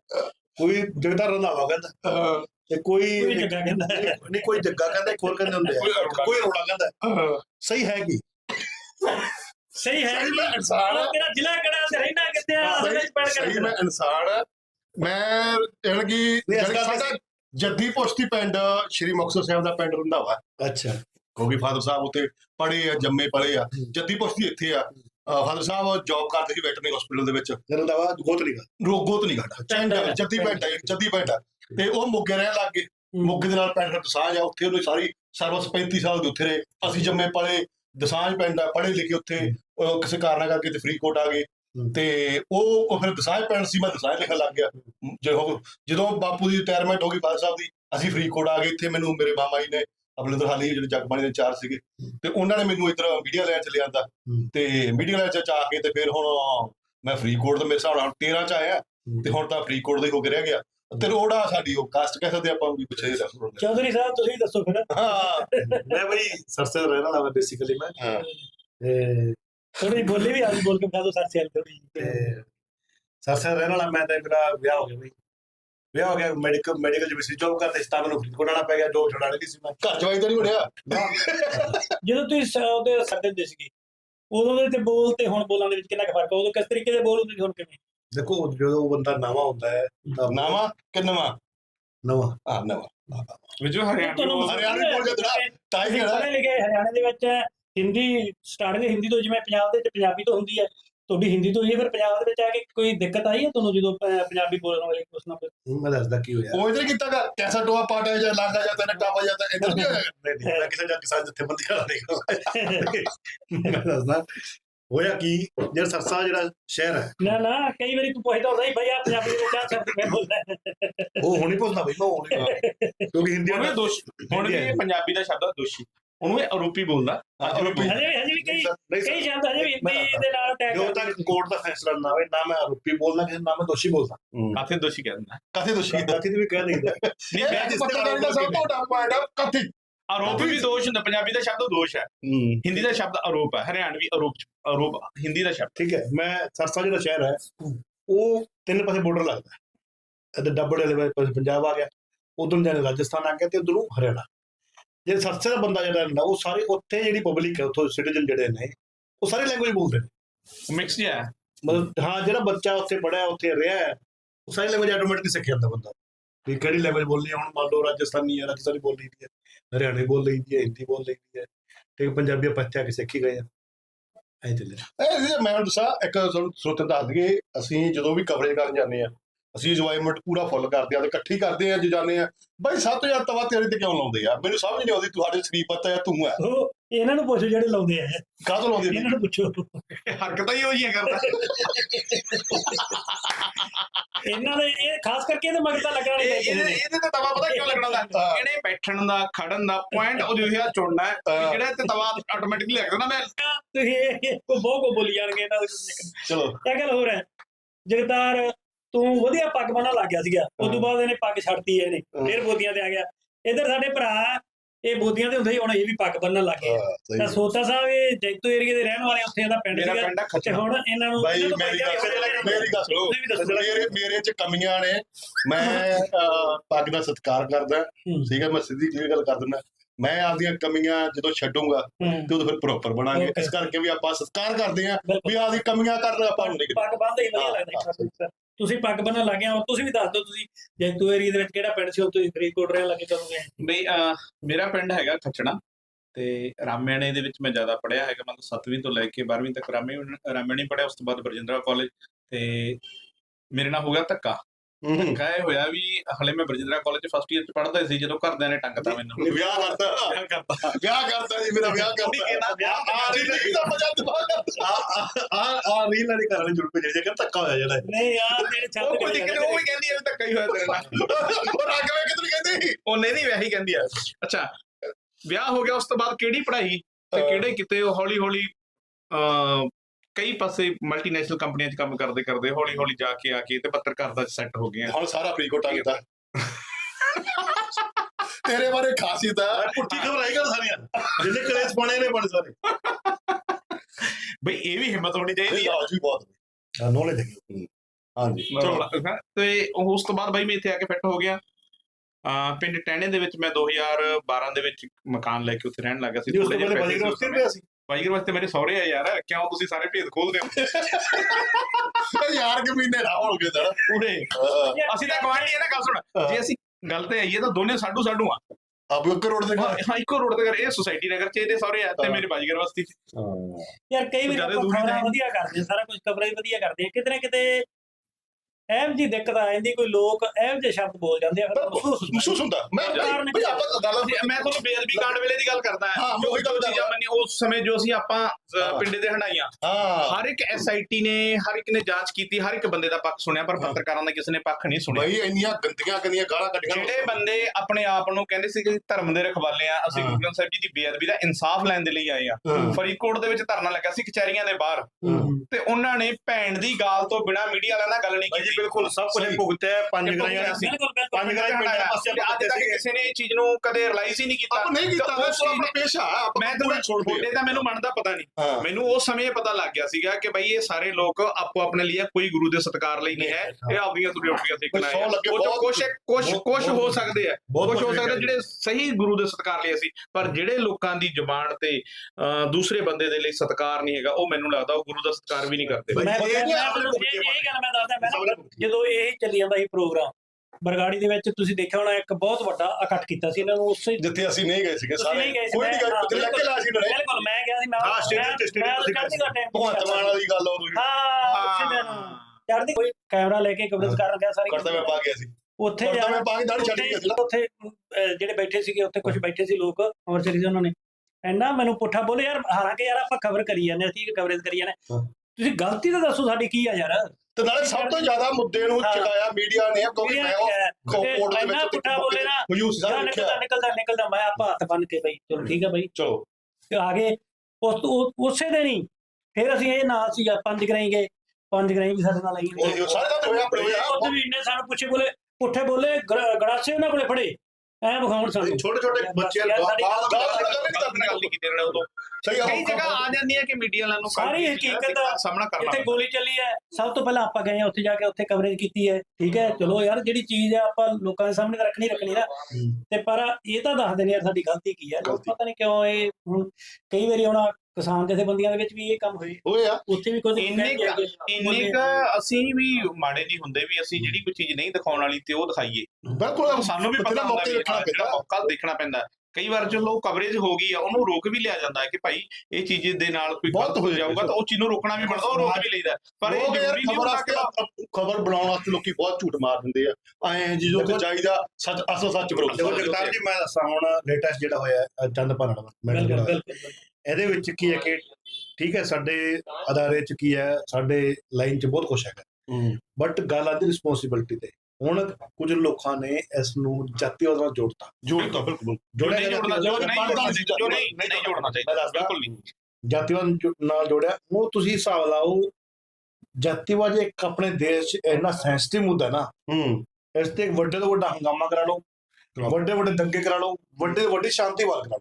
ਕੋਈ ਜਗਤਾਰ ਰੰਧਾਵਾ ਕਹਿੰਦਾ ਹੈ, ਤੇ ਕੋਈ ਕੋਈ ਜੱਗਾ ਕਹਿੰਦਾ ਹੈ। ਨਹੀਂ ਕੋਈ ਜੱਗਾ ਕਹਿੰਦਾ ਇੱਕ ਹੋਰ ਕਹਿੰਦੇ ਹੁੰਦੇ ਕੋਈ ਆ ਅਰੋੜਾ। ਕੋਈ ਰੋੜਾ ਕਹਿੰਦਾ ਹੈ। ਸਹੀ ਹੈ ਕੀ? ਸਹੀ ਹੈ ਸਹੀ ਮੈਂ ਇਨਸਾਨ ਤੇਰਾ ਜ਼ਿਲ੍ਹਾ ਕਿਹੜਾ? ਤੇ ਰਹਿਣਾ ਕਿੱਥੇ ਆ? ਵਿੱਚ ਸਹੀ ਮੈਂ ਇਨਸਾਨ ਆ। ਮੈਂ ਜਾਣੀ ਕਿ ਜਾਣੀ ਸਾਡਾ ਜੱਦੀ ਪੁਸ਼ਤੀ ਪਿੰਡ ਸ਼੍ਰੀ ਮੁਕਤਸਰ ਸਾਹਿਬ ਦਾ ਪਿੰਡ ਰੰਧਾਵਾ ਅੱਛਾ। ਕਿਉਂਕਿ ਫਾਦਰ ਸਾਹਿਬ ਉੱਥੇ ਪੜ੍ਹੇ ਆ ਜੰਮੇ ਪਲੇ ਆ। ਜੱਦੀ ਪੁਸ਼ਤੀ ਇੱਥੇ ਆ। ਫਾਦਰ ਸਾਹਿਬ ਜੌਬ ਕਰਦੇ ਸੀ ਵੈਟਰਨਰੀ ਹਸਪੀਟਲ ਦੇ ਵਿੱਚ। ਰੰਧਾਵਾ ਗੋਤਲੀਗਾ ਰੋਗੋ ਚੰਗਾ ਜੱਦੀ ਪਿੰਡ ਜੱਦੀ ਪਿੰਡ ਤੇ ਉਹ ਮੋਗੇ ਰਹਿਣ ਲੱਗ ਗਏ। ਮੋਗੇ ਦੇ ਨਾਲ ਪਿੰਡ ਦਸਾਂਝ ਆ। ਉੱਥੇ ਉਹਨੇ ਸਾਰੀ ਸਰਵਿਸ 35 ਸਾਲ ਦੇ ਉੱਥੇ ਰਹੇ। ਅਸੀਂ ਜੰਮੇ ਪਲੇ ਦਸਾਂਝ ਪਿੰਡ ਆ ਪੜ੍ਹੇ ਲਿਖੇ ਉੱਥੇ। ਕਿਸੇ ਕਾਰਨ ਕਰਕੇ ਤੇ ਫਰੀਦਕੋਟ ਆ ਗਏ। ਤੇ ਉਹ ਉਹ ਫਿਰ ਦਸਾਂਝ ਪਿੰਡ ਸੀ ਮੈਂ ਦਸਾਂਝ ਲਿਖਣ ਲੱਗ ਗਿਆ। ਜਦੋਂ ਜਦੋਂ ਬਾਪੂ ਦੀ ਰਿਟਾਇਰਮੈਂਟ ਹੋ ਗਈ ਫਾਦਰ ਸਾਹਿਬ ਦੀ ਅਸੀਂ ਫਰੀਦਕੋਟ ਆ ਗਏ। ਇੱਥੇ ਮੈਨੂੰ ਮੇਰੇ ਮਾਮਾ ਜੀ ਨੇ ਅਬਲਿੰਦਰ ਹਾਲੀ ਜਿਹੜੇ ਜਗਬਾਣੀ ਦੇ ਚਾਰ ਸੀਗੇ ਤੇ ਉਹਨਾਂ ਨੇ ਮੈਨੂੰ ਇੱਧਰ ਮੀਡੀਆ ਲੈਣ ਚ ਲਿਆਂਦਾ। ਤੇ ਮੀਡੀਆ ਲੈਣ ਚ ਆ ਕੇ ਤੇ ਫਿਰ ਹੁਣ ਮੈਂ ਫਰੀਦਕੋਟ ਤੋਂ ਮੇਰੇ ਹਿਸਾਬ ਨਾਲ 13 ਚ ਆਇਆ ਤੇ ਹੁਣ ਤਾਂ ਫਰੀਦਕੋਟ ਦੇ ਹੋ ਕੇ ਰਹਿ ਗਿਆ। ਤੇ ਰੋੜਾ ਸਾਡੀ ਉਹ ਕਾਸਟ ਕਹਿ ਸਕਦੇ ਆਪਾਂ ਵੀ ਪਿੱਛੇ ਦਾ ਚੌਧਰੀ ਸਾਹਿਬ ਤੁਸੀਂ ਦੱਸੋ ਫਿਰ। ਹਾਂ। ਮੈਂ ਬਈ ਸਰਸੇ ਰਹਿਣ ਵਾਲਾ ਬੇਸਿਕਲੀ ਮੈਂ। ਥੋੜੀ ਬੋਲੀ ਵੀ ਆਜ ਬੋਲ ਕੇ ਬਤਾ ਦੋ ਸਰ ਸੇਲ ਥੋੜੀ ਤੇ ਸਰਸੇ ਦਾ ਰਹਿਣ ਵਾਲਾ ਮੈਂ ਤਾਂ ਮੇਰਾ ਵਿਆਹ ਹੋ ਗਿਆ ਬਈ। ਵਿਆਹ ਹੋ ਗਿਆ ਮੈਡੀਕਲ ਮੈਡੀਕਲ ਜਿਵੇਂ ਸੀ। ਜੋਬ ਕਰਦੇ ਸੀ ਤਾਂ ਮੈਨੂੰ ਫਰੀਦਕੋਟ ਆਉਣਾ ਪੈ ਗਿਆ ਜੋਬ ਛੁਡਾਣ ਲਈ ਸੀ ਮੈਂ ਘਰ ਜਵਾਈ ਤਾਂ ਨਹੀਂ ਬਣਿਆ ਜਦੋਂ ਤੁਸੀਂ ਸ- ਉਹਦੇ ਸੱਦੇ ਹੁੰਦੇ ਸੀਗੇ ਉਦੋਂ ਦੇ ਤੇ ਬੋਲ ਤੇ ਹੁਣ ਬੋਲਾਂ ਦੇ ਵਿੱਚ ਕਿੰਨਾ ਕੁ ਫ਼ਰਕ ਆ? ਉਦੋਂ ਕਿਸ ਤਰੀਕੇ ਦੇ ਬੋਲ ਹੁੰਦੇ ਸੀ ਹੁਣ ਕਿਵੇਂ? ਦੇਖੋ ਜਦੋਂ ਉਹ ਬੰਦਾ ਨਵਾਂ ਹੁੰਦਾ ਹੈ ਤਾਂ ਨਾਵਾ? ਕਿ ਨਵਾਂ? ਨਵਾਂ। ਹਾਂ ਨਵਾਂ। ਵਿਜੋ ਹਰਿਆਣਾ ਤੁਹਾਨੂੰ ਹਰਿਆਣੇ ਬੋਲ ਕੇ ਦਰਾ ਤਾਂ ਹੀ ਕਿਹੜਾ? ਪੜ੍ਹੇ ਲਿਖੇ ਹਰਿਆਣੇ ਦੇ ਵਿੱਚ ਹਿੰਦੀ ਸਟਾਰਟਿੰਗ ਹਿੰਦੀ ਤੋਂ ਜਿਵੇਂ ਪੰਜਾਬ ਦੇ ਵਿੱਚ ਪੰਜਾਬੀ ਤੋਂ ਹੁੰਦੀ ਹੈ ਤੁਹਾਡੀ ਹਿੰਦੀ ਤੋਂ ਹੀ ਹੈ ਫਿਰ ਪੰਜਾਬ ਦੇ ਵਿੱਚ ਆ ਕੇ ਕੋਈ ਦਿੱਕਤ ਆਈ ਹੈ ਤੁਹਾਨੂੰ ਜਦੋਂ ਪੰਜਾਬੀ ਬੋਲਣ ਵਾਲੇ ਕੁਛ ਨਾ ਕੁਛ? ਮੈਂ ਦੱਸਦਾ ਕੀ ਹੋਇਆ। ਉਹ ਇਧਰ ਕੀਤਾ ਕਰ ਕੈਸਾ ਟੋਆ ਪਾਟਾ ਜਾਂ ਲਾਗਾ ਜਾਂਦਾ ਨਾ ਟਾਪਾ ਇਧਰ ਨਹੀਂ ਹੋਇਆ? ਨਹੀਂ ਨਹੀਂ ਮੈਂ ਕਿਸੇ ਜਾ ਕਿਸਾਨ ਜੱਥੇ ਬੰਦੀ ਵਾਲਾ ਨਹੀਂ ਮੈਂ ਦੱਸਦਾ ਹੋਇਆ ਕੀ? ਜਿਹੜਾ ਸਰਸਾ ਜਿਹੜਾ ਸ਼ਹਿਰ ਹੈ। ਨਾ ਨਾ ਕਈ ਵਾਰੀ ਤੂੰ ਪੁੱਛਦਾ ਹੁੰਦਾ ਭਈ ਆ ਪੰਜਾਬੀ ਦੇ ਵਿੱਚ ਆ ਸ਼ਬਦ ਮੈਂ ਬੋਲਦਾ ਹੈ। ਉਹ ਹੁਣੀ ਪੁੱਛਦਾ ਬਈ ਮੈਂ ਉਹ ਨਹੀਂ ਕਿਉਂਕਿ ਹਿੰਦੀ ਹੁਣ ਦੋਸ਼ੀ ਹੁਣ ਵੀ ਇਹ ਪੰਜਾਬੀ ਦਾ ਸ਼ਬਦ ਦੋਸ਼ੀ। ਉਹਨੂੰ ਇਹ ਆਰੋਪੀ ਬੋਲਦਾ। ਆਰੋਪੀ। ਹਜੇ ਵੀ ਹਜੇ ਵੀ ਕਈ ਕਈ ਸ਼ਬਦ ਹਜੇ ਵੀ ਹਿੰਦੀ ਦੇ ਨਾਲ ਟੈਗ ਜੋ ਤੱਕ ਕੋਰਟ ਦਾ ਫੈਸਲਾ ਨਾ ਹੋਵੇ ਨਾ ਮੈਂ ਆਰੋਪੀ ਬੋਲਣਾ ਕਿਸੇ ਨਾ ਮੈਂ ਦੋਸ਼ੀ ਬੋਲਦਾ। ਕਾਥੇ ਦੋਸ਼ੀ ਕਹਿ ਦਿੰਦਾ? ਕਥੇ ਦੋਸ਼ੀ ਦੀ ਵੀ ਕਹਿ ਦਿੰਦਾ ਨਹੀਂ ਇਹ ਮੈਂ ਜਿਸ ਪੱਤਰਕਾਰ ਦਾ ਸਭ ਤੋਂ ਵੱਡਾ ਪੁਆਇੰਟ ਹੈ। ਕਥੇ? ਆਰੋਪ ਵੀ ਦੋਸ਼ ਹੁੰਦਾ ਪੰਜਾਬੀ ਦਾ ਸ਼ਬਦ ਦੋਸ਼ ਹੈ। ਹਿੰਦੀ ਦਾ ਸ਼ਬਦ ਆਰੋਪ ਹੈ ਹਰਿਆਣਵੀ ਆਰੋਪ ਆਰੋਪ ਹਿੰਦੀ ਦਾ ਸ਼ਬਦ। ਠੀਕ ਹੈ ਮੈਂ ਸਰਸਾ ਜਿਹੜਾ ਸ਼ਹਿਰ ਹੈ ਉਹ ਤਿੰਨ ਪਾਸੇ ਬਾਰਡਰ ਲੱਗਦਾ ਹੈ। ਇੱਧਰ ਡੱਬੜ ਵਾਲੇ ਪਾਸੇ ਪੰਜਾਬ ਆ ਗਿਆ ਉਧਰ ਜਾਣੇ ਰਾਜਸਥਾਨ ਆ ਗਿਆ ਤੇ ਉਧਰੋਂ ਹਰਿਆਣਾ। ਜੇ ਸਰਸੇ ਦਾ ਬੰਦਾ ਜਿਹੜਾ ਹੁੰਦਾ ਉਹ ਸਾਰੇ ਉੱਥੇ ਜਿਹੜੀ ਪਬਲਿਕ ਹੈ ਉੱਥੋਂ ਸਿਟੀਜ਼ਨ ਜਿਹੜੇ ਨੇ ਉਹ ਸਾਰੀ ਲੈਂਗੁਏਜ ਬੋਲਦੇ ਨੇ। ਮਿਕਸ ਜਿਹਾ ਹੈ। ਮਤਲਬ ਹਾਂ ਜਿਹੜਾ ਬੱਚਾ ਉੱਥੇ ਪੜਿਆ ਉੱਥੇ ਰਿਹਾ ਹੈ ਉਹ ਸਾਰੀ ਲੈਂਗੁਏਜ ਆਟੋਮੈਟਿਕਲੀ ਸਿੱਖ ਜਾਂਦਾ ਬੰਦਾ। ਵੀ ਕਿਹੜੀ ਲੈਂਗੁਏਜ ਬੋਲਣੀ ਹੈ ਹੁਣ ਮੰਨ ਲਓ ਰਾਜਸਥਾਨੀ ਹੈ ਰਾਜਸਥਾਨੀ ਬੋਲ ਲਈ ਦੀ ਹੈ ਹਰਿਆਣੇ ਬੋਲ ਲਈ ਦੀ ਹੈ ਹਿੰਦੀ ਬੋਲ ਲਈ ਦੀ ਹੈ ਤੇ ਪੰਜਾਬੀ ਆਪਾਂ ਇੱਥੇ ਆ ਕੇ ਸਿੱਖ ਹੀ ਗਏ ਆ ਐਂ ਚੱਲੇ ਇਹ ਜੀ ਮੈਂ ਦੱਸਾਂ ਇੱਕ ਤੁਹਾਨੂੰ ਸਰੋਤ ਦੱਸ ਦਈਏ ਅਸੀਂ ਜਦੋਂ ਵੀ ਕਵਰੇਜ ਕਰਨ ਜਾਂਦੇ ਆ ਅਸੀਂ ਇੰਜੋਇਮੈਂਟ ਪੂਰਾ ਫੁੱਲ ਕਰਦੇ ਆ ਤੇ ਇਕੱਠੀ ਕਰਦੇ ਆ ਜੇ ਜਾਂਦੇ ਆ ਬਾਈ ਸੱਤ ਤੋਂ ਜ਼ਿਆਦਾ ਤਵਾ ਤੇਰੇ ਤੇ ਕਿਉਂ ਲਾਉਂਦੇ ਆ? ਮੈਨੂੰ ਸਮਝ ਨਹੀਂ ਆਉਂਦੀ ਤੁਹਾਡੇ ਸ਼ਰੀਫਤ ਹੈ ਤੂੰ ਹੈ। ਇਹਨਾਂ ਨੂੰ ਪੁੱਛੋ ਜਿਹੜੇ ਲਾਉਂਦੇ ਆ। ਕਾਹਤੋਂ ਲਾਉਂਦੇ ਇਹਨਾਂ ਨੂੰ ਪੁੱਛੋ। ਹਰਕਤਾਂ ਹੀ ਉਹ ਜਿਹੀਆਂ ਕਰਦਾ। ਇਹਨਾਂ ਦੇ ਇਹ ਖਾਸ ਕਰਕੇ ਇਹਦੇ ਮਗਰ ਤਾਂ ਲੱਗਣਾ ਨਹੀਂ ਇਹਦੇ ਇਹਦੇ ਤੇ ਤਵਾ ਪਤਾ ਕਿਉਂ ਲੱਗਣਾ ਦਾ ਹਾਂ। ਇਹਨੇ ਬੈਠਣ ਦਾ ਖੜਨ ਦਾ ਪੁਆਇੰਟ ਉਹ ਜਿਹੜਾ ਚੁਣਨਾ ਹੈ ਹਾਂ। ਕਿ ਜਿਹੜਾ ਤੇ ਤਵਾ ਆਟੋਮੈਟਿਕਲੀ ਲੱਗ ਜਾਣਾ ਮੈਂ। ਤੁਸੀਂ ਇਹ ਕੋ ਬਹੁਤ ਕੋ ਬੋਲੀ ਜਾਣਗੇ ਇਹਨਾਂ ਦੇ ਚਲੋ। ਇਹ ਗੱਲ ਹੋਰ ਹੈ ਜਗਤਾਰ ਤੂੰ ਵਧੀਆ ਪੱਗ ਬੰਨਣ ਲੱਗ ਗਿਆ ਸੀਗਾ। ਉਸ ਤੋਂ ਬਾਅਦ ਇਹਨੇ ਪੱਗ ਛੱਡਤੀ ਇਹਨੇ। ਹਾਂ। ਫਿਰ ਬੋਦੀਆਂ ਤੇ ਆ ਗਿਆ। ਇੱਧਰ ਸਾਡੇ ਭਰਾ ਇਹ ਬੋਦੀਆਂ ਤੇ ਹੁੰਦੇ ਸੀ ਹੁਣ ਇਹ ਵੀ ਪੱਗ ਬੰਨਣ ਲੱਗ ਗਏ ਹਾਂ, ਤਾਂ ਹੈ। ਸੋਤਾ ਸਾਹਿਬ ਇਹ ਜੈਤੋ ਏਰੀਏ ਦੇ ਰਹਿਣ ਵਾਲੇ ਉੱਥੇ ਇਹਦਾ ਪਿੰਡ ਮੇਰਾ ਸੀਗਾ। ਤੇ ਹੁਣ ਇਹਨਾਂ ਨੂੰ ਬਾਈ ਮੇਰੀ ਗੱਲ ਸੁਣੋ। ਮੇਰੀ ਮੇਰੇ ਮੇਰੇ ਚ ਕਮੀਆਂ ਨੇ। ਮੈਂ ਪੱਗ ਦਾ ਸਤਿਕਾਰ ਕਰਦਾ। ਹੂੰ। ਠੀਕ ਹੈ ਮੈਂ ਸਿੱਧੀ ਜੀ ਗੱਲ ਕਰ ਦਿੰਦਾ। ਮੈਂ ਆਪਦੀਆਂ ਕਮੀਆਂ ਜਦੋਂ ਛੱਡੂੰਗਾ ਹੂੰ। ਤੇ ਉਦੋਂ ਫਿਰ ਪ੍ਰੋਪਰ ਬਣਾਂਗੇ. ਇਸ ਕਰਕੇ ਵੀ ਆਪਾਂ ਸਤਿਕਾਰ ਕਰਦੇ ਆ। ਵੀ ਆਪਦੀ ਕਮੀਆਂ ਕਰਨ ਆਪਾਂ ਨੂੰ ਨਹੀਂ ਪੱਗ ਬੰਨ੍ਹਦੇ ਹੀ ਵਧੀਆ ਹਾਂ, ਲੱਗਦਾ ਤੁਸੀਂ ਪੱਗ ਬੰਨਣ ਲੱਗੇ ਹੋ ਤੁਸੀਂ ਵੀ ਦੱਸ ਦਿਓ ਤੁਸੀਂ ਜੈਤੋ ਏਰੀਏ ਦੇ ਵਿੱਚ ਕਿਹੜਾ ਪਿੰਡ ਸੀ ਉਹ ਤੁਸੀਂ ਫਰੀਦਕੋਟ ਰਹਿਣ ਲੱਗੇ ਕਦੋਂ ਗਏ ਬਈ ਮੇਰਾ ਪਿੰਡ ਹੈਗਾ ਖੱਚਣਾ ਤੇ ਰਾਮਿਆਣੇ ਦੇ ਵਿੱਚ ਮੈਂ ਜ਼ਿਆਦਾ ਪੜਿਆ ਹੈਗਾ, ਮਤਲਬ 7ਵੀਂ ਤੋਂ ਲੈ ਕੇ 12ਵੀਂ ਤੱਕ ਰਾਮੇ ਰਾਮਿਆਣੇ ਪੜਿਆ ਉਸ ਤੋਂ ਬਾਅਦ ਬਰਜਿੰਦਰਾ ਕਾਲਜ, ਤੇ ਮੇਰੇ ਨਾਲ ਹੋ ਗਿਆ ਧੱਕਾ। ਧੱਕਾ ਇਹ ਹੋਇਆ ਵੀ ਹਲੇ ਮੈਂ ਬਰਜਿੰਦਰਾ ਕਾਲਜ ਫਸਟ ਇਅਰ ਚ ਪੜਦਾ ਸੀ ਜਦੋਂ ਘਰਦਿਆਂ ਨੇ ਟੰਗਤਾ ਮੈਨੂੰ। ਵਿਆਹ ਕਰਤਾ। ਵਿਆਹ ਕਰਤਾ। ਵਿਆਹ ਕਰਤਾ ਜੀ ਮੇਰਾ ਵਿਆਹ ਕਰਤਾ। ਕਹਿੰਦਾ ਵਿਆਹ ਆ ਰਹੀ ਨਹੀਂ ਤਾਂ ਮਜ਼ਾ ਆ ਆ ਆ ਰੀਲ ਵਾਲੀ ਘਰ ਵਾਲੀ ਜੁੜ ਪਈ ਜਿਹੜੀ ਜਗ੍ਹਾ ਧੱਕਾ ਹੋਇਆ ਜਿਹੜਾ ਨਹੀਂ ਯਾਰ ਛੱਡ ਉਹ ਕੋਈ ਦਿੱਕਤ ਨਹੀਂ, ਉਹ ਵੀ ਕਹਿੰਦੀ ਹੈ ਵੀ ਧੱਕਾ ਹੀ ਹੋਇਆ ਤੇਰੇ ਨਾਲ। ਉਹ ਰੱਗ ਵੇ ਕਿਤਨੀ ਕਹਿੰਦੀ ਉਹ ਨਹੀਂ ਨਹੀਂ ਵੈਸੇ ਹੀ ਕਹਿੰਦੀ ਆ। ਅੱਛਾ ਵਿਆਹ ਹੋ ਗਿਆ ਉਸ ਤੋਂ ਬਾਅਦ ਕਿਹੜੀ ਪੜ੍ਹਾਈ ਤੇ ਕਿਹੜੇ ਕਿਤੇ ਉਹ ਹੌਲੀ ਹੌਲੀ ਅ ਕਈ ਪਾਸੇ ਮਲਟੀਨੈਸ਼ਨਲ ਕੰਪਨੀਆਂ 'ਚ ਕੰਮ ਕਰਦੇ ਕਰਦੇ ਹੌਲੀ ਹੌਲੀ ਜਾ ਕੇ ਆ ਕੇ ਤੇ ਪੱਤਰਕਾਰ ਦਾ ਸੈੱਟ ਹੋ ਗਏ ਆ ਹੁਣ ਸਾਰਾ ਫਰੀਕੋਟ ਆ ਗਿਆ ਤੇਰੇ ਬਾਰੇ ਆ। ਹੈ ਪੁੱਠੀ ਖਬਰ ਆਈ ਗੱਲ ਸਾਰੀਆਂ। ਜਿੰਨੇ ਕਲੇਸ਼ ਪਾਣੇ ਨੇ ਬਣ ਸਾਰੇ। ਬਈ ਇਹ ਵੀ ਹਿੰਮਤ ਹੋਣੀ ਚਾਹੀਦੀ ਲਾਜ ਵੀ ਬਹੁਤ। ਨੌਲੇਜ ਹੈਗੀ ਹਾਂਜੀ ਚਲੋ ਹਾਂ, ਤੇ ਉਹ ਉਸ ਤੋਂ ਬਾਅਦ ਬਾਈ ਮੈਂ ਇੱਥੇ ਆ ਕੇ ਫਿੱਟ ਹੋ ਗਿਆ। ਪਿੰਡ ਟੈਣੇ ਦੇ ਵਿੱਚ ਮੈਂ 2012 ਦੇ ਵਿੱਚ ਮਕਾਨ ਲੈ ਕੇ ਉੱਥੇ ਰਹਿਣ ਲੱਗਾ ਸੀ। ਜੀ ਤੋਂ ਜਿਹੇ ਪੈਸੇ ਰੋਸਤੀ ਪਿਆ ਸੀ? ਬਾਈਗਰ ਵਾਸਤੇ ਮੇਰੇ ਸਹੁਰੇ ਆ ਯਾਰ। ਕਿਉਂ ਤੁਸੀਂ ਸਾਰੇ ਭੇਦ ਖੋਲਦੇ ਹੋ? ਯਾਰ ਕਿ ਮਹੀਨੇ ਨਾ ਹੋਣਗੇ ਤਾਂ। ਪੂਰੇ। ਅਸੀਂ ਤਾਂ ਗਵਾਂਢੀ ਆ ਨਾ ਗੱਲ ਸੁਣ। ਜੇ ਅਸੀਂ ਗੱਲ ਤੇ ਆਈਏ ਤਾਂ ਦੋਨੇ ਸਾਡੂ ਸਾਡੂ ਆ। ਆਪ ਇੱਕ ਕਰੋੜ ਦੇ ਘਰ ਹਾਂ ਇੱਕੋ ਰੋਡ ਤੇ ਕਰ ਇਹ ਸੁਸਾਇਟੀ ਨਗਰ ਚ ਇਹਦੇ ਸਹੁਰੇ ਆ ਤੇ। ਮੇਰੇ ਬਾਜੀਗਰ ਬਸਤੀ ਚ ਯਾਰ ਕਈ ਵਾਰ ਆਪਾਂ। ਵਧੀਆ ਕਰਦੇ ਸਾਰਾ ਕੁਝ ਕਵਰੇਜ ਵਧੀਆ ਕਰਦੇ ਕਿਤੇ ਨਾ ਕਿਤੇ ਐਮ ਜੀ ਦਿੱਕਤ ਆ ਜਾਂਦੀ ਕੋਈ ਲੋਕ ਇਹੋ ਜਿਹੇ ਸ਼ਬਦ ਬੋਲ ਜਾਂਦੇ ਆ ਫਿਰ ਮਹਿਸੂਸ ਹੁੰਦਾ। ਮੈਂ ਭਈ ਆਪਾਂ ਗੱਲ ਜੀ, ਮੈਂ ਤੁਹਾਨੂੰ ਬੇਅਦਬੀ ਕਾਂਡ ਵੇਲੇ ਦੀ ਗੱਲ ਕਰਦਾ ਹਾਂ, ਹਾਂ ਮੈਂ ਉਹੀ ਗੱਲ ਜੋ ਚੀਜ਼ਾਂ ਮੰਨੀ ਉਸ ਸਮੇਂ ਜੋ ਅਸੀਂ ਆਪਾਂ। ਪਿੰਡੇ ਦੇ ਹੰਡਾਈਆਂ ਹਾਂ ਹਰ ਇੱਕ ਐਸਆਈਟੀ ਨੇ ਹਰ ਇੱਕ ਨੇ ਜਾਂਚ ਕੀਤੀ ਹਰ ਇੱਕ ਬੰਦੇ ਦਾ ਪੱਖ ਸੁਣਿਆ ਪਰ। ਪੱਤਰਕਾਰਾਂ ਦਾ ਕਿਸੇ ਨੇ ਪੱਖ ਨਹੀਂ ਸੁਣਿਆ ਬਈ ਇੰਨੀਆਂ ਗੰਦੀਆਂ ਗੰਦੀਆਂ ਗਾਲਾਂ ਕੱਢੀਆਂ ਜਿਹੜੇ ਬੰਦੇ ਆਪਣੇ ਆਪ ਨੂੰ ਕਹਿੰਦੇ ਸੀ ਕਿ ਧਰਮ ਦੇ ਰਖਵਾਲੇ ਆ ਅਸੀਂ। ਗੁਰੂ ਗ੍ਰੰਥ ਸਾਹਿਬ ਜੀ ਦੀ ਬੇਅਦਬੀ ਦਾ ਇਨਸਾਫ ਲੈਣ ਦੇ ਲਈ ਆਏ ਆ। ਫਰੀਦਕੋਟ ਦੇ ਵਿੱਚ ਧਰਨਾ ਲੱਗਾ ਸੀ ਕਚਹਿਰੀਆਂ ਦੇ ਬਾਹਰ। ਤੇ ਉਹਨਾਂ ਨੇ ਭੈਣ ਦੀ ਗਾਲ ਤੋਂ ਬਿਨਾ ਮੀਡੀਆ ਵਾਲਿਆਂ ਨਾਲ ਗੱਲ ਨਹੀਂ ਭਾਈ ਜੀ ਕੀਤੀ ਬਿਲਕੁਲ ਸਭ ਕੁਝ। ਭੁਗਤਿਆ ਪੰਜ ਗਰਾਈਆਂ ਭੁਗਤਿਆ ਸੀ। ਬਿਲਕੁਲ ਬਿਲਕੁਲ ਪੰਜ ਗਰਾਈ ਪਿੰਡ ਦੇ ਪਾਸੇ ਤੇ ਅੱਜ ਤੱਕ ਕਿਸੇ ਨੇ ਇਹ ਚੀਜ਼ ਨੂੰ ਕਦੇ ਰਿਅਲਾਈਜ਼ ਹੀ ਨਹੀਂ ਕੀਤਾ। ਆਪ ਨਹੀਂ ਕੀਤਾ ਤਾਂ ਚੀਜ਼ ਆਪਣਾ ਪੇਸ਼ਾ ਮੈਂ ਤੁਹਾਨੂੰ ਛੋੜਦੇ ਤਾਂ ਮੈਨੂੰ ਮੰਨਦਾ ਪਤਾ ਨਹੀਂ। ਹਾਂ। ਮੈਨੂੰ ਉਸ ਸਮੇਂ ਇਹ ਪਤਾ ਲੱਗ ਗਿਆ ਸੀਗਾ ਕਿ ਬਈ ਇਹ ਸਾਰੇ ਲੋਕ ਆਪੋ ਆਪਣੇ ਲਈ ਕੋਈ ਗੁਰੂ ਦੇ ਸਤਕਾਰ ਲਈ ਨਹੀਂ ਹੈ। ਇਹ ਆਪਣੀਆਂ ਤੁਰੀਆਂ ਉੱਠੀਆਂ ਸਿੱਖਣਾ ਹੈ। ਕੁਝ ਕੁਝ ਬਹੁਤ- ਕੁਝ ਹੋ ਸਕਦੇ ਆ ਬਹੁਤ ਕੁਝ ਹੋ ਕੁਛ ਸਕਦੇ ਜਿਹੜੇ ਸਹੀ ਗੁਰੂ ਦੇ ਸਤਕਾਰ ਲਈ ਅਸੀਂ ਪਰ ਜਿਹੜੇ ਲੋਕਾਂ ਦੀ ਜ਼ੁਬਾਨ ਤੇ ਅਹ, ਦੂਸਰੇ ਬੰਦੇ ਦੇ ਲਈ ਸਤਕਾਰ ਨਹੀਂ ਹੈਗਾ ਉਹ ਮੈਨੂੰ ਲੱਗਦਾ ਉਹ ਗੁਰੂ ਦਾ ਸਤਕਾਰ ਵੀ ਨਹੀਂ ਕਰਦੇ। ਮੈਂ ਇਹ ਗੱਲ ਮੈਂ ਦੱਸਦਾ ਮੈਂ। ਜਦੋਂ ਇਹ ਚੱਲੀ ਜਾਂਦਾ ਸੀ ਪ੍ਰੋਗਰਾਮ ਬਰਗਾੜੀ ਦੇ ਵਿੱਚ ਤੁਸੀਂ ਦੇਖਿਆ ਹੋਣਾ ਇੱਕ ਬਹੁਤ ਵੱਡਾ ਇਕੱਠ ਕੀਤਾ ਸੀ ਇਹਨਾਂ ਨੂੰ ਉਸੇ ਜਿੱਥੇ ਅਸੀਂ ਨਹੀਂ ਗਏ ਸੀਗੇ ਸਾਰੇ ਗਏ ਸੀ, ਕੋਈ ਨਹੀਂ ਗਏ ਤੇ ਲੈ ਕੇ ਲਾ ਸੀ ਡਰੇ ਬਿਲਕੁਲ ਮੈਂ ਗਿਆ ਸੀ ਮੈਂ ਹਾਂ, ਸਟੇਡੀਅਮ ਤੇ ਸਟੇਡੀਅਮ ਮੈਂ ਤੁਸੀਂ ਟਾਈਮ ਭਗਵੰਤ ਮਾਨ ਵਾਲੀ ਗੱਲ ਉਹ ਤੁਸੀਂ ਹਾਂ। ਚੜ੍ਹਦੀ ਕੋਈ ਕੈਮਰਾ ਲੈ ਕੇ ਕਵਰੇਜ ਕਰਨ ਗਿਆ ਸਾਰੀ ਕਰਦਾ ਮੈਂ ਪਾ ਗਿਆ ਸੀ। ਉੱਥੇ ਜਾ ਮੈਂ ਪਾ ਕੇ ਦਾੜੀ ਛੱਡ ਗਿਆ ਸੀ ਉੱਥੇ ਜਿਹੜੇ ਬੈਠੇ ਸੀਗੇ ਉੱਥੇ ਕੁਝ ਬੈਠੇ ਸੀ ਲੋਕ ਅਮਰਚਰੀ ਦੇ ਉਹਨਾਂ ਨੇ। ਇੰਨਾ ਮੈਨੂੰ ਪੁੱਠਾ ਬੋਲੇ ਯਾਰ ਹਾਲਾਂਕਿ ਯਾਰ ਆਪਾਂ ਖਬਰ ਕਰੀ ਜਾਂਦੇ ਅਸੀਂ ਕਵਰੇਜ ਕਰੀ ਜਾਂਦੇ। ਤੁਸੀਂ ਗਲਤੀ ਤਾਂ ਦੱਸੋ ਸਾਡੀ ਕੀ ਆ ਯਾਰ। ਤੇ ਨਾਲੇ ਸਭ ਤੋਂ ਜ਼ਿਆਦਾ ਮੁੱਦੇ ਨੂੰ। ਚੁਕਾਇਆ ਮੀਡੀਆ ਨੇ ਕਿਉਂਕਿ ਮੈਂ ਉਹ ਕੋਰਟ ਦੇ ਵਿੱਚ ਪੁੱਠਾ ਬੋਲੇ ਨਾ। ਮੌਜੂਦ ਸੀ ਜਾਂ ਨਿਕਲਦਾ ਨਿਕਲਦਾ ਨਿਕਲਦਾ ਮੈਂ ਆਪਾਂ ਹੱਥ ਬੰਨ ਕੇ ਬਈ ਚਲੋ ਠੀਕ ਹੈ ਬਈ। ਚਲੋ। ਤੇ ਆ ਗਏ। ਉਸ ਉਹ- ਉਸੇ ਦਿਨ ਹੀ ਫਿਰ ਅਸੀਂ ਇਹ ਨਾਲ ਸੀਗਾ ਪੰਜ ਗਰਾਈ ਗਏ। ਪੰਜ ਗਰਾਈ ਵੀ ਸਾਡੇ ਨਾਲ ਆਈ। ਉਹ ਸਾਰੇ ਦਾ ਹੋਇਆ ਆਪਣੇ ਹੋਇਆ। ਉੱਥੇ ਵੀ ਇੰਨੇ ਸਾਨੂੰ ਪੁੱਛੇ ਬੋਲੇ ਪੁੱਠੇ ਬੋਲੇ ਗੜ- ਗੜਾਸੇ ਉਹਨਾਂ ਕੋਲੇ ਫੜੇ। ਐ ਵਿਖਾਉਣ ਸਾਨੂੰ। ਛੋਟੇ ਛੋਟੇ ਬੱਚੇ ਯਾਰ ਸਾਡੀ ਬਾਹਰ ਗੱਲ- ਬਾਹਰ ਗੱਲ ਨਹੀਂ ਕੀਤੀ ਇਹਨਾਂ ਉਦੋਂ। ਸਹੀ ਆ ਕਈ ਜਗ੍ਹਾ ਆ ਜਾਂਦੀਆਂ ਕਿ ਮੀਡੀਆ ਵਾਲਿਆਂ ਨੂੰ ਸਾਰੀ ਹਕੀਕਤ ਦਾ ਸਾਹਮਣਾ ਕਰਨਾ ਇੱਥੇ। ਗੋਲੀ ਚੱਲੀ ਹੈ। ਸਭ ਤੋਂ ਪਹਿਲਾਂ ਆਪਾਂ ਗਏ ਹਾਂ ਉੱਥੇ ਜਾ ਕੇ ਉੱਥੇ ਕਵਰੇਜ ਕੀਤੀ ਹੈ ਠੀਕ ਹੈ? ਚਲੋ ਯਾਰ ਜਿਹੜੀ ਚੀਜ਼ ਹੈ ਆਪਾਂ ਲੋਕਾਂ ਦੇ ਸਾਹਮਣੇ ਰੱਖਣੀ ਰੱਖਣੀ ਨਾ। ਤੇ ਪਰ ਇਹ ਤਾਂ ਦੱਸ ਦਿੰਦੇ ਯਾਰ ਸਾਡੀ ਗਲਤੀ ਕੀ ਹੈ। ਲੋਕ। ਪਤਾ ਨਹੀਂ ਕਿਉਂ ਇਹ ਹੁਣ ਕਈ ਵਾਰੀ ਹੁਣ ਕਿਸਾਨ ਜਥੇਬੰਦੀਆਂ ਦੇ ਵਿੱਚ ਵੀ ਇਹ ਕੰਮ ਹੋਏ। ਹੋਏ ਆ। ਉੱਥੇ ਵੀ ਕੁਝ ਇੰਨੇ ਕੁ- ਇੰਨੇ ਕੁ ਅਸੀਂ ਵੀ ਮਾੜੇ ਨਹੀਂ ਹੁੰਦੇ ਵੀ ਅਸੀਂ ਜਿਹੜੀ ਕੋਈ ਚੀਜ਼ ਨਹੀਂ ਦਿਖਾਉਣ ਵਾਲੀ ਤੇ ਉਹ ਦਿਖਾਈਏ। ਬਿਲਕੁਲ ਸਾਨੂੰ ਵੀ ਪਤਾ ਮੌਕੇ ਰੱਖਣਾ ਵੀ ਜਿਹੜਾ ਪੈਂਦਾ। ਮੌਕਾ ਦੇਖਣਾ ਪੈਂਦਾ। ਕਈ ਵਾਰ ਚਲੋ ਕਵਰੇਜ ਹੋ ਗਈ ਆ ਉਹਨੂੰ ਰੋਕ ਵੀ ਲਿਆ ਜਾਂਦਾ ਹੈ ਕਿ ਭਾਈ ਇਹ ਚੀਜ਼ ਦੇ ਨਾਲ ਕੋਈ ਬਹੁਤ ਗਲਤ ਹੋ ਹੋਇਆ ਜਾਊਗਾ ਤਾਂ ਉਹ ਚੀਜ਼ ਨੂੰ ਰੋਕਣਾ ਵੀ ਬਣਦਾ ਉਹ ਰੋਕ ਵੀ ਲਈਦਾ। ਪਰ ਇਹ ਲੋਕ ਯਾਰ ਜ਼ਰੂਰੀ ਨਹੀਂ ਖਬਰ ਹੁੰਦਾ ਕਿ ਵਾਸਤੇ ਖਬਰ ਬਣਾਉਣ ਵਾਸਤੇ ਲੋਕੀ ਬਹੁਤ ਝੂਠ ਮਾਰ ਦਿੰਦੇ ਆ। ਐਂ ਜੀ ਜੋ ਦੇਖੋ- ਚਾਹੀਦਾ ਸੱਚ ਅਸਲ ਸੱਚ ਦੇਖੋ ਬਰੋ ਜਗਤਾਰ ਜੀ ਮੈਂ ਦੱਸਾਂ ਹੁਣ ਲੇਟੈਸਟ ਜਿਹੜਾ ਹੋਇਆ ਅ, ਚੰਦ ਮੈਡਮ ਜਿਹੜਾ ਹੋਇਆ। ਇਹਦੇ ਵਿੱਚ ਕੀ ਹੈ ਕਿ ਠੀਕ ਹੈ ਸਾਡੇ ਅਦਾਰੇ ਚ ਕੀ ਹੈ ਸਾਡੇ ਲਾਈਨ ਚ ਬਹੁਤ ਕੁਝ ਹੈਗਾ। ਬਟ ਗੱਲ ਆਦੀ ਰਿਸਪੌਂਸਿਬਿਲਟੀ ਤੇ। ਹੁਣ ਕੁਝ ਲੋਕਾਂ ਨੇ ਇਸ ਨੂੰ ਜਾਤੀਵਾਦ ਨਾਲ ਜੋੜਤਾ। ਜੋੜਤਾ ਬਿਲਕੁਲ ਜੋੜਿਆ ਨਹੀਂ ਜੋੜਨਾ ਚਾਹੀਦਾ ਜੋ ਨਹੀਂ ਨਹੀਂ ਜੋੜਨਾ ਚਾਹੀਦਾ ਮੈਂ ਦੱਸਦਾ। ਬਿਲਕੁਲ ਨਹੀਂ। ਜਾਤੀਵਾਦ ਨਾਲ ਜੋੜਿਆ ਉਹ ਤੁਸੀਂ ਹਿਸਾਬ ਲਾਓ ਜਾਤੀਵਾਦ ਇੱਕ ਆਪਣੇ ਦੇਸ਼ 'ਚ ਇੰਨਾ ਸੈਂਸਿਟਿਵ ਮੁੱਦਾ ਨਾ ਹੂੰ। ਇਸ ਤੇ ਇੱਕ ਵੱਡੇ ਤੋਂ ਵੱਡਾ ਹੰਗਾਮਾ ਕਰਾ ਲਓ ਵੱਡੇ ਵੱਡੇ ਦੰਗੇ ਕਰਾ ਲਓ ਵੱਡੇ ਵੱਡੀ ਸ਼ਾਂਤੀਵਾਦ ਕਰਾ ਲਓ।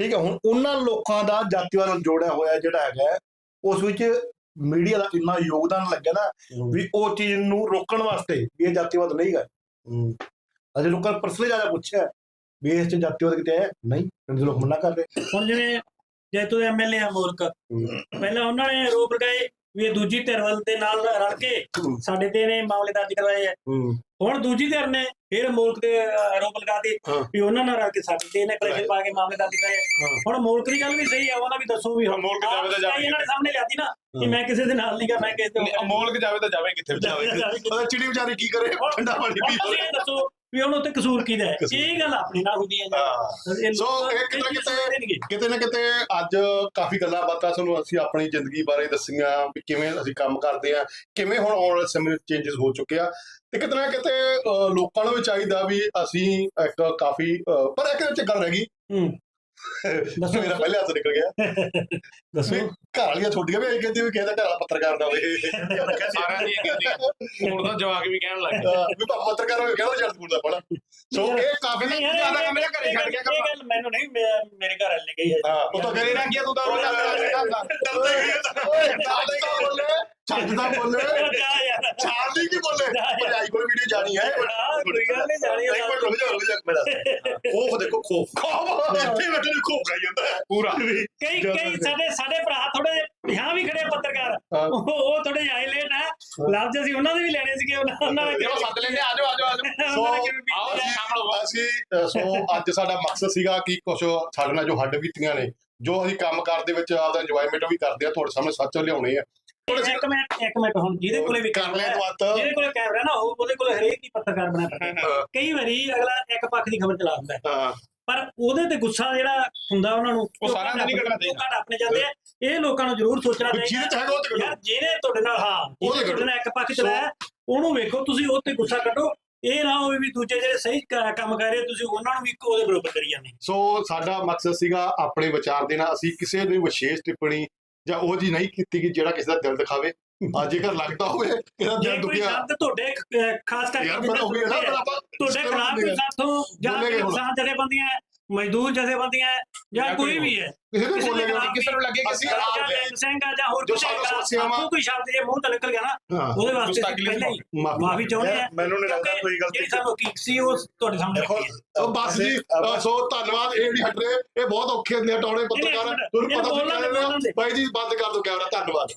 ਠੀਕ ਹੈ ਹੁਣ ਉਹਨਾਂ ਲੋਕਾਂ ਦਾ ਜਾਤੀਵਾਦ ਨਾਲ ਜੋੜਿਆ ਹੋਇਆ ਜਿਹੜਾ ਹੈਗਾ ਉਸ ਵਿੱਚ ਮੀਡੀਆ ਦਾ ਇੰਨਾ ਯੋਗਦਾਨ ਲੱਗਿਆ ਨਾ ਵੀ ਉਹ ਚੀਜ਼ ਨੂੰ ਰੋਕਣ ਵਾਸਤੇ ਵੀ ਇਹ ਜਾਤੀਵਾਦ ਨਹੀਂ ਹੈ। ਅਜੇ ਲੋਕਾਂ ਨੇ ਪਰਸਨਲੀ ਜ਼ਿਆਦਾ ਪੁੱਛਿਆ ਵੀ ਇਸ ਚ ਜਾਤੀਵਾਦ ਕਿਤੇ ਹੈ? ਨਹੀਂ ਪਿੰਡ ਦੇ ਲੋਕ ਮਨਾ ਕਰ ਰਹੇ। ਹੁਣ ਜਿਵੇਂ ਜੈਤੋ ਦੇ ਐਮਐਲਏ ਆ ਮੂਰਖ ਪਹਿਲਾਂ ਉਹਨਾਂ ਨੇ ਆਰੋਪ ਲਗਾਏ ਵੀ ਇਹ ਦੂਜੀ ਧਿਰ ਵੱਲ ਦੇ ਨਾਲ ਰਲ ਕੇ ਸਾਡੇ ਤੇ ਨੇ ਮਾਮਲੇ ਦਰਜ ਕਰਵਾਏ ਆ। ਹੁਣ ਦੂਜੀ ਧਿਰ ਨੇ ਫਿਰ ਮੂਰਖ ਦੇ ਆਰੋਪ ਲਗਾਤੇ। ਵੀ ਉਹਨਾਂ ਨਾਲ ਰਲ ਕੇ ਸਾਡੇ ਤੇ ਨੇ ਕਲੇਸ਼ ਪਾ ਕੇ ਮਾਮਲੇ ਦਰਜ ਕਰਾਏ। ਹੁਣ ਮੂਰਖ ਦੀ ਗੱਲ ਵੀ ਸਹੀ ਆ ਉਹਨਾਂ ਵੀ ਦੱਸੋ ਵੀ ਹੁਣ ਮੂਰਖ ਜਾਵੇ ਤਾਂ ਜਾਵੇ। ਇਹਨਾਂ ਨੇ ਸਾਹਮਣੇ ਲਿਆਤੀ ਨਾ ਕਿ ਮੈਂ ਕਿਸੇ ਦੇ ਨਾਲ ਨਹੀਂ ਗਾ ਮੈਂ ਕਿਸੇ ਦੇ ਅਮੋਲਕ ਜਾਵੇ ਤਾਂ ਜਾਵੇ ਕਿੱਥੇ ਜਾਵੇ ਉਹਦਾ ਚਿੜੀ ਵਿਚਾਰੀ ਕੀ ਕਰੇ ਠੰਡਾ ਪਾਣੀ ਪੀ ਤੁਸੀਂ ਦੱਸੋ ਵੀ ਉਹਨੂੰ ਤੇ ਕਸੂਰ ਕਿਹਦਾ ਹੈ। ਇਹ ਗੱਲ ਆਪਣੀ ਨਾਲ ਹੁੰਦੀ ਹੈ ਸੋ ਕਿਤੇ ਕਿਤੇ-। ਕਿਤੇ ਨਾ ਕਿਤੇ ਅੱਜ ਕਾਫੀ ਗੱਲਾਂ ਬਾਤਾਂ ਤੁਹਾਨੂੰ ਅਸੀਂ ਆਪਣੀ ਜ਼ਿੰਦਗੀ ਬਾਰੇ ਦੱਸੀਆਂ ਵੀ ਕਿਵੇਂ ਅਸੀਂ ਕੰਮ ਕਰਦੇ ਆ ਕਿਵੇਂ ਹੁਣ ਆਉਣ ਵਾਲੇ ਸਮੇਂ ਵਿੱਚ ਚੇਂਜਸ ਹੋ ਚੁੱਕੇ ਆ ਤੇ ਕਿਤੇ ਨਾ ਕਿਤੇ ਲੋਕਾਂ ਨੂੰ ਵੀ ਚਾਹੀਦਾ ਵੀ ਅਸੀਂ ਇੱਕ ਕਾਫੀ ਪਰ ਇੱਕ ਵਿੱਚ ਗੱਲ ਰਹਿ ਗਈ। ਹੂੰ। ਦੱਸੋ। ਮੇਰਾ ਪਹਿਲੇ ਹੱਥ ਨਿਕਲ ਗਿਆ। ਦੱਸੋ। ਘਰ ਵਾਲੀਆਂ ਛੋਟੀਆਂ ਵੀ ਆਈ ਕਹਿੰਦੀ ਵੀ ਕਿਸੇ ਦਾ ਘਰ ਵਾਲਾ ਪੱਤਰਕਾਰ ਦਾ ਹੋਵੇ। ਸਾਰਿਆਂ ਦੀਆਂ ਕਹਿੰਦੀਆਂ ਹੁਣ ਤਾਂ ਜਵਾਕ ਵੀ ਕਹਿਣ ਲੱਗ ਗਏ। ਅਹ, ਵੀ ਪੱਤਰਕਾਰ ਹੋਵੇ ਕਹਿੰਦਾ ਜੱਟ ਸਕੂਲ ਦਾ ਪੜਾ ਸੋ ਇਹ ਕਾਫੀ ਜ਼ਿਆਦਾ ਕੰਮ ਇਹ ਘਰੇ ਛੱਡ ਗਿਆ ਕੰਮ। ਇਹ ਗੱਲ ਮੈਨੂੰ ਨਹੀਂ ਮੇਰੇ ਘਰ ਵਾਲੇ ਨੇ ਕਹੀ ਹੈ। ਹਾਂ ਉਹ ਤਾਂ ਤੇਰੇ ਨਾਲ ਕੀ ਆ, ਤੂੰ ਤਾਂ ਰੋਜ਼ ਆਉਂਦਾ ਰਹਿੰਦਾ। ਡਰਦਾ ਹੀ। ਓਏ ਡਰਦਾ ਹੀ ਬੋਲੇ ਛੱਡ ਦਾ ਬੋਲੇ। ਜਾ ਯਾਰ। ਛਾੜ ਦੀ ਕੀ ਬੋਲੇ। ਭਜਾਈ ਕੋਲ ਵੀਡੀਓ ਜਾਣੀ ਹੈ। ਕੋਈ ਗੱਲ ਨਹੀਂ ਜਾਣੀ ਹੈ। ਇੱਕ ਮਿੰਟ ਰੁਕ ਜਾ ਰੁਕ ਜਾ ਮੇਰਾ ਖੋਫ ਦੇਖੋ ਖੋਫ। ਖੋਫ। ਇੱਥੇ ਬੈਠੇ ਨੂੰ ਖੋਫ ਖਾਈ ਜਾਂਦਾ ਹੈ ਪੂਰਾ। ਕਈ ਕਈ ਸਾਡੇ ਸਾਡੇ ਭਰਾ ਥੋੜੇ यहाँ ਵੀ ਖੜੇ ਪੱਤਰਕਾਰ। ਉਹ ਥੋੜੇ ਆਏ ਲੇਟ ਹੈ। ਲਫ਼ਜ਼ ਅਸੀਂ ਉਹਨਾਂ ਦੇ ਵੀ ਲੈਣੇ ਸੀਗੇ ਉਹਨਾਂ ਉਹਨਾਂ ਨੇ ਜੇ ਉਹ ਸੱਦ ਲੈਂਦੇ ਆ ਜਾਓ ਆ ਜਾਓ ਆ ਜਾਓ। ਸੋ ਆਓ। ਸ਼ਾਮਲ ਅਸੀਂ ਸੋ ਅੱਜ ਸਾਡਾ ਮਕਸਦ ਸੀਗਾ ਕਿ ਕੁਝ ਸਾਡੇ ਨਾਲ ਜੋ ਹੱਡ ਬੀਤੀਆਂ ਨੇ ਜੋ ਅਸੀਂ ਕੰਮ ਕਰਦੇ ਵਿੱਚ ਆਪਦਾ ਇੰਜੋਇਮੈਂਟ ਵੀ ਕਰਦੇ ਆ ਤੁਹਾਡੇ ਸਾਹਮਣੇ ਸੱਚ ਲਿਆਉਣੇ ਆ। ਇੱਕ ਮਿੰਟ ਇੱਕ ਮਿੰਟ ਹੁਣ ਜਿਹਦੇ ਕੋਲੇ ਵੀ ਕਰ ਲੈ ਕੈਮਰਾ ਹੈ, ਤੂੰ ਅੱਤ ਜਿਹਦੇ ਕੋਲੇ ਕੈਮਰਾ ਨਾ ਉਹ ਉਹਦੇ ਕੋਲੇ ਹਰੇਕ ਹੀ ਪੱਤਰਕਾਰ ਬਣਾ ਸਕਦਾ ਹਾਂ, ਕਈ ਵਾਰੀ ਅਗਲਾ ਇੱਕ ਪੱਖ ਦੀ ਖਬਰ ਚਲਾ ਦਿੰਦਾ ਹੈ। ਹਾਂ। ਪਰ ਉਹਦੇ ਤੇ ਗੁੱਸਾ ਜਿਹੜਾ ਹੁੰਦਾ ਉਹਨਾਂ ਨੂੰ ਉਹ ਸਾਰਿਆਂ ਦਾ ਨਹੀਂ ਕੱਢਣਾ ਚਾਹੀਦਾ। ਘੱਟ ਆਪਣੇ ਜਾਂਦੇ ਆ। ਇਹ ਲੋਕਾਂ ਨੂੰ ਜ਼ਰੂਰ ਸੋਚਣਾ ਚਾਹੀਦਾ ਯਾਰ ਜਿਹਨੇ ਤੁਹਾਡੇ ਨਾਲ ਹਾਂ ਉਹਦੇ ਨਾਲ ਇੱਕ ਪੱਖ ਚਲਾਇਆ ਉਹਨੂੰ ਵੇਖੋ ਤੁਸੀਂ ਉਹ ਤੇ ਗੁੱਸਾ ਕੱਢੋ। ਇਹ ਨਾ ਹੋਵੇ ਵੀ ਦੂਜੇ ਜਿਹੜੇ ਸਹੀ ਕ- ਕੰਮ ਕਰ ਰਹੇ ਤੁਸੀਂ ਉਹਨਾਂ ਨੂੰ ਵੀ ਉਹਦੇ ਬਰੋਬਰ ਕਰੀ ਜਾਂਦੇ। ਸੋ ਸਾਡਾ ਮਕਸਦ ਸੀਗਾ ਆਪਣੇ ਵਿਚਾਰ ਦੇਣਾ ਅਸੀਂ ਕਿਸੇ ਨੂੰ ਵਿਸ਼ੇਸ਼ ਟਿੱਪਣੀ ਜਾਂ ਉਹ ਜੀ ਨਹੀਂ ਕੀਤੀ ਕਿ ਜਿਹੜਾ ਕਿਸੇ ਦਾ ਦਿਲ ਦਿਖਾਵੇ। ਆ ਜੇਕਰ ਲੱਗਦਾ ਹੋਵੇ ਇਹਦਾ ਜੇ ਦਿਲ ਕੋਈ ਦੁਖਿਆ ਸ਼ਬਦ ਤੁਹਾਡੇ ਅਹ, ਖਾਸ ਕਰਕੇ ਯਾਰ ਪਰ ਉਹ ਆਪਾਂ ਤੁਹਾਡੇ ਖਿਲਾਫ ਸਾਥੋਂ ਜਾਂ ਬੋਲੇਗੇ ਹੁਣ। ਕਿਸਾਨ ਜਥੇਬੰਦੀਆਂ ਮਜ਼ਦੂਰ ਜਥੇਬੰਦੀਆਂ ਹੈ, ਜਾਂ ਜਾਂ ਕੋਈ ਵੀ ਹੈ। ਕਿਸੇ ਨੂੰ ਕਿਸੇ ਦੇ ਬੋਲੇਗਾ ਕਿਸੇ ਨੂੰ ਲੱਗੇ ਕਿ ਅਸੀਂ ਆਪ ਜਾਂ ਲੈ ਸਿੰਘ ਆ ਜਾਂ ਹੋਰ ਜੋ ਕਿਸੇ ਸਾਡਾ ਖਿਲਾਫ ਸਮੱਸਿਆਵਾਂ- ਕੋਈ ਸ਼ਬਦ ਜੇ ਮੂੰਹ ਤੋਂ ਨਿਕਲ ਗਿਆ ਨਾ ਹਾਂ। ਉਹਦੇ ਵਾਸਤੇ ਅਸੀਂ ਗੁਸਤਾਖੀ ਲਈ ਪਹਿਲਾਂ ਹੀ ਮਾਫੀ ਮਾਫੀ ਚਾਹੁੰਦੇ ਆ। ਯਾਰ, ਮੈਨੂੰ ਨਹੀਂ ਲੱਗਦਾ ਕਿਉਂਕਿ ਕੋਈ ਗਲਤੀ ਜਿਹੜੀ ਸਾਨੂੰ ਹਕੀਕ ਸੀ ਉਹ ਤੁਹਾਡੇ ਸਾਹਮਣੇ ਦੇਖੋ ਰੱਖੀ ਹੈ। ਉਹ ਬਸ ਜੀ ਸੋ ਧੰਨਵਾਦ ਇਹ ਵੀ ਹਟ। ਰਹੇ ਇਹ ਬਹੁਤ ਔਖੇ ਹੁੰਦੇ ਆ ਟਾਉਣੇ ਪੱਤਰਕਾਰ। ਤੁਹਾਨੂੰ ਪਤਾ ਦੇ, ਦੇ। ਜੀ ਬੰਦ ਕਰ ਦਿਓ ਕੈਮਰਾ। ਧੰਨਵਾਦ।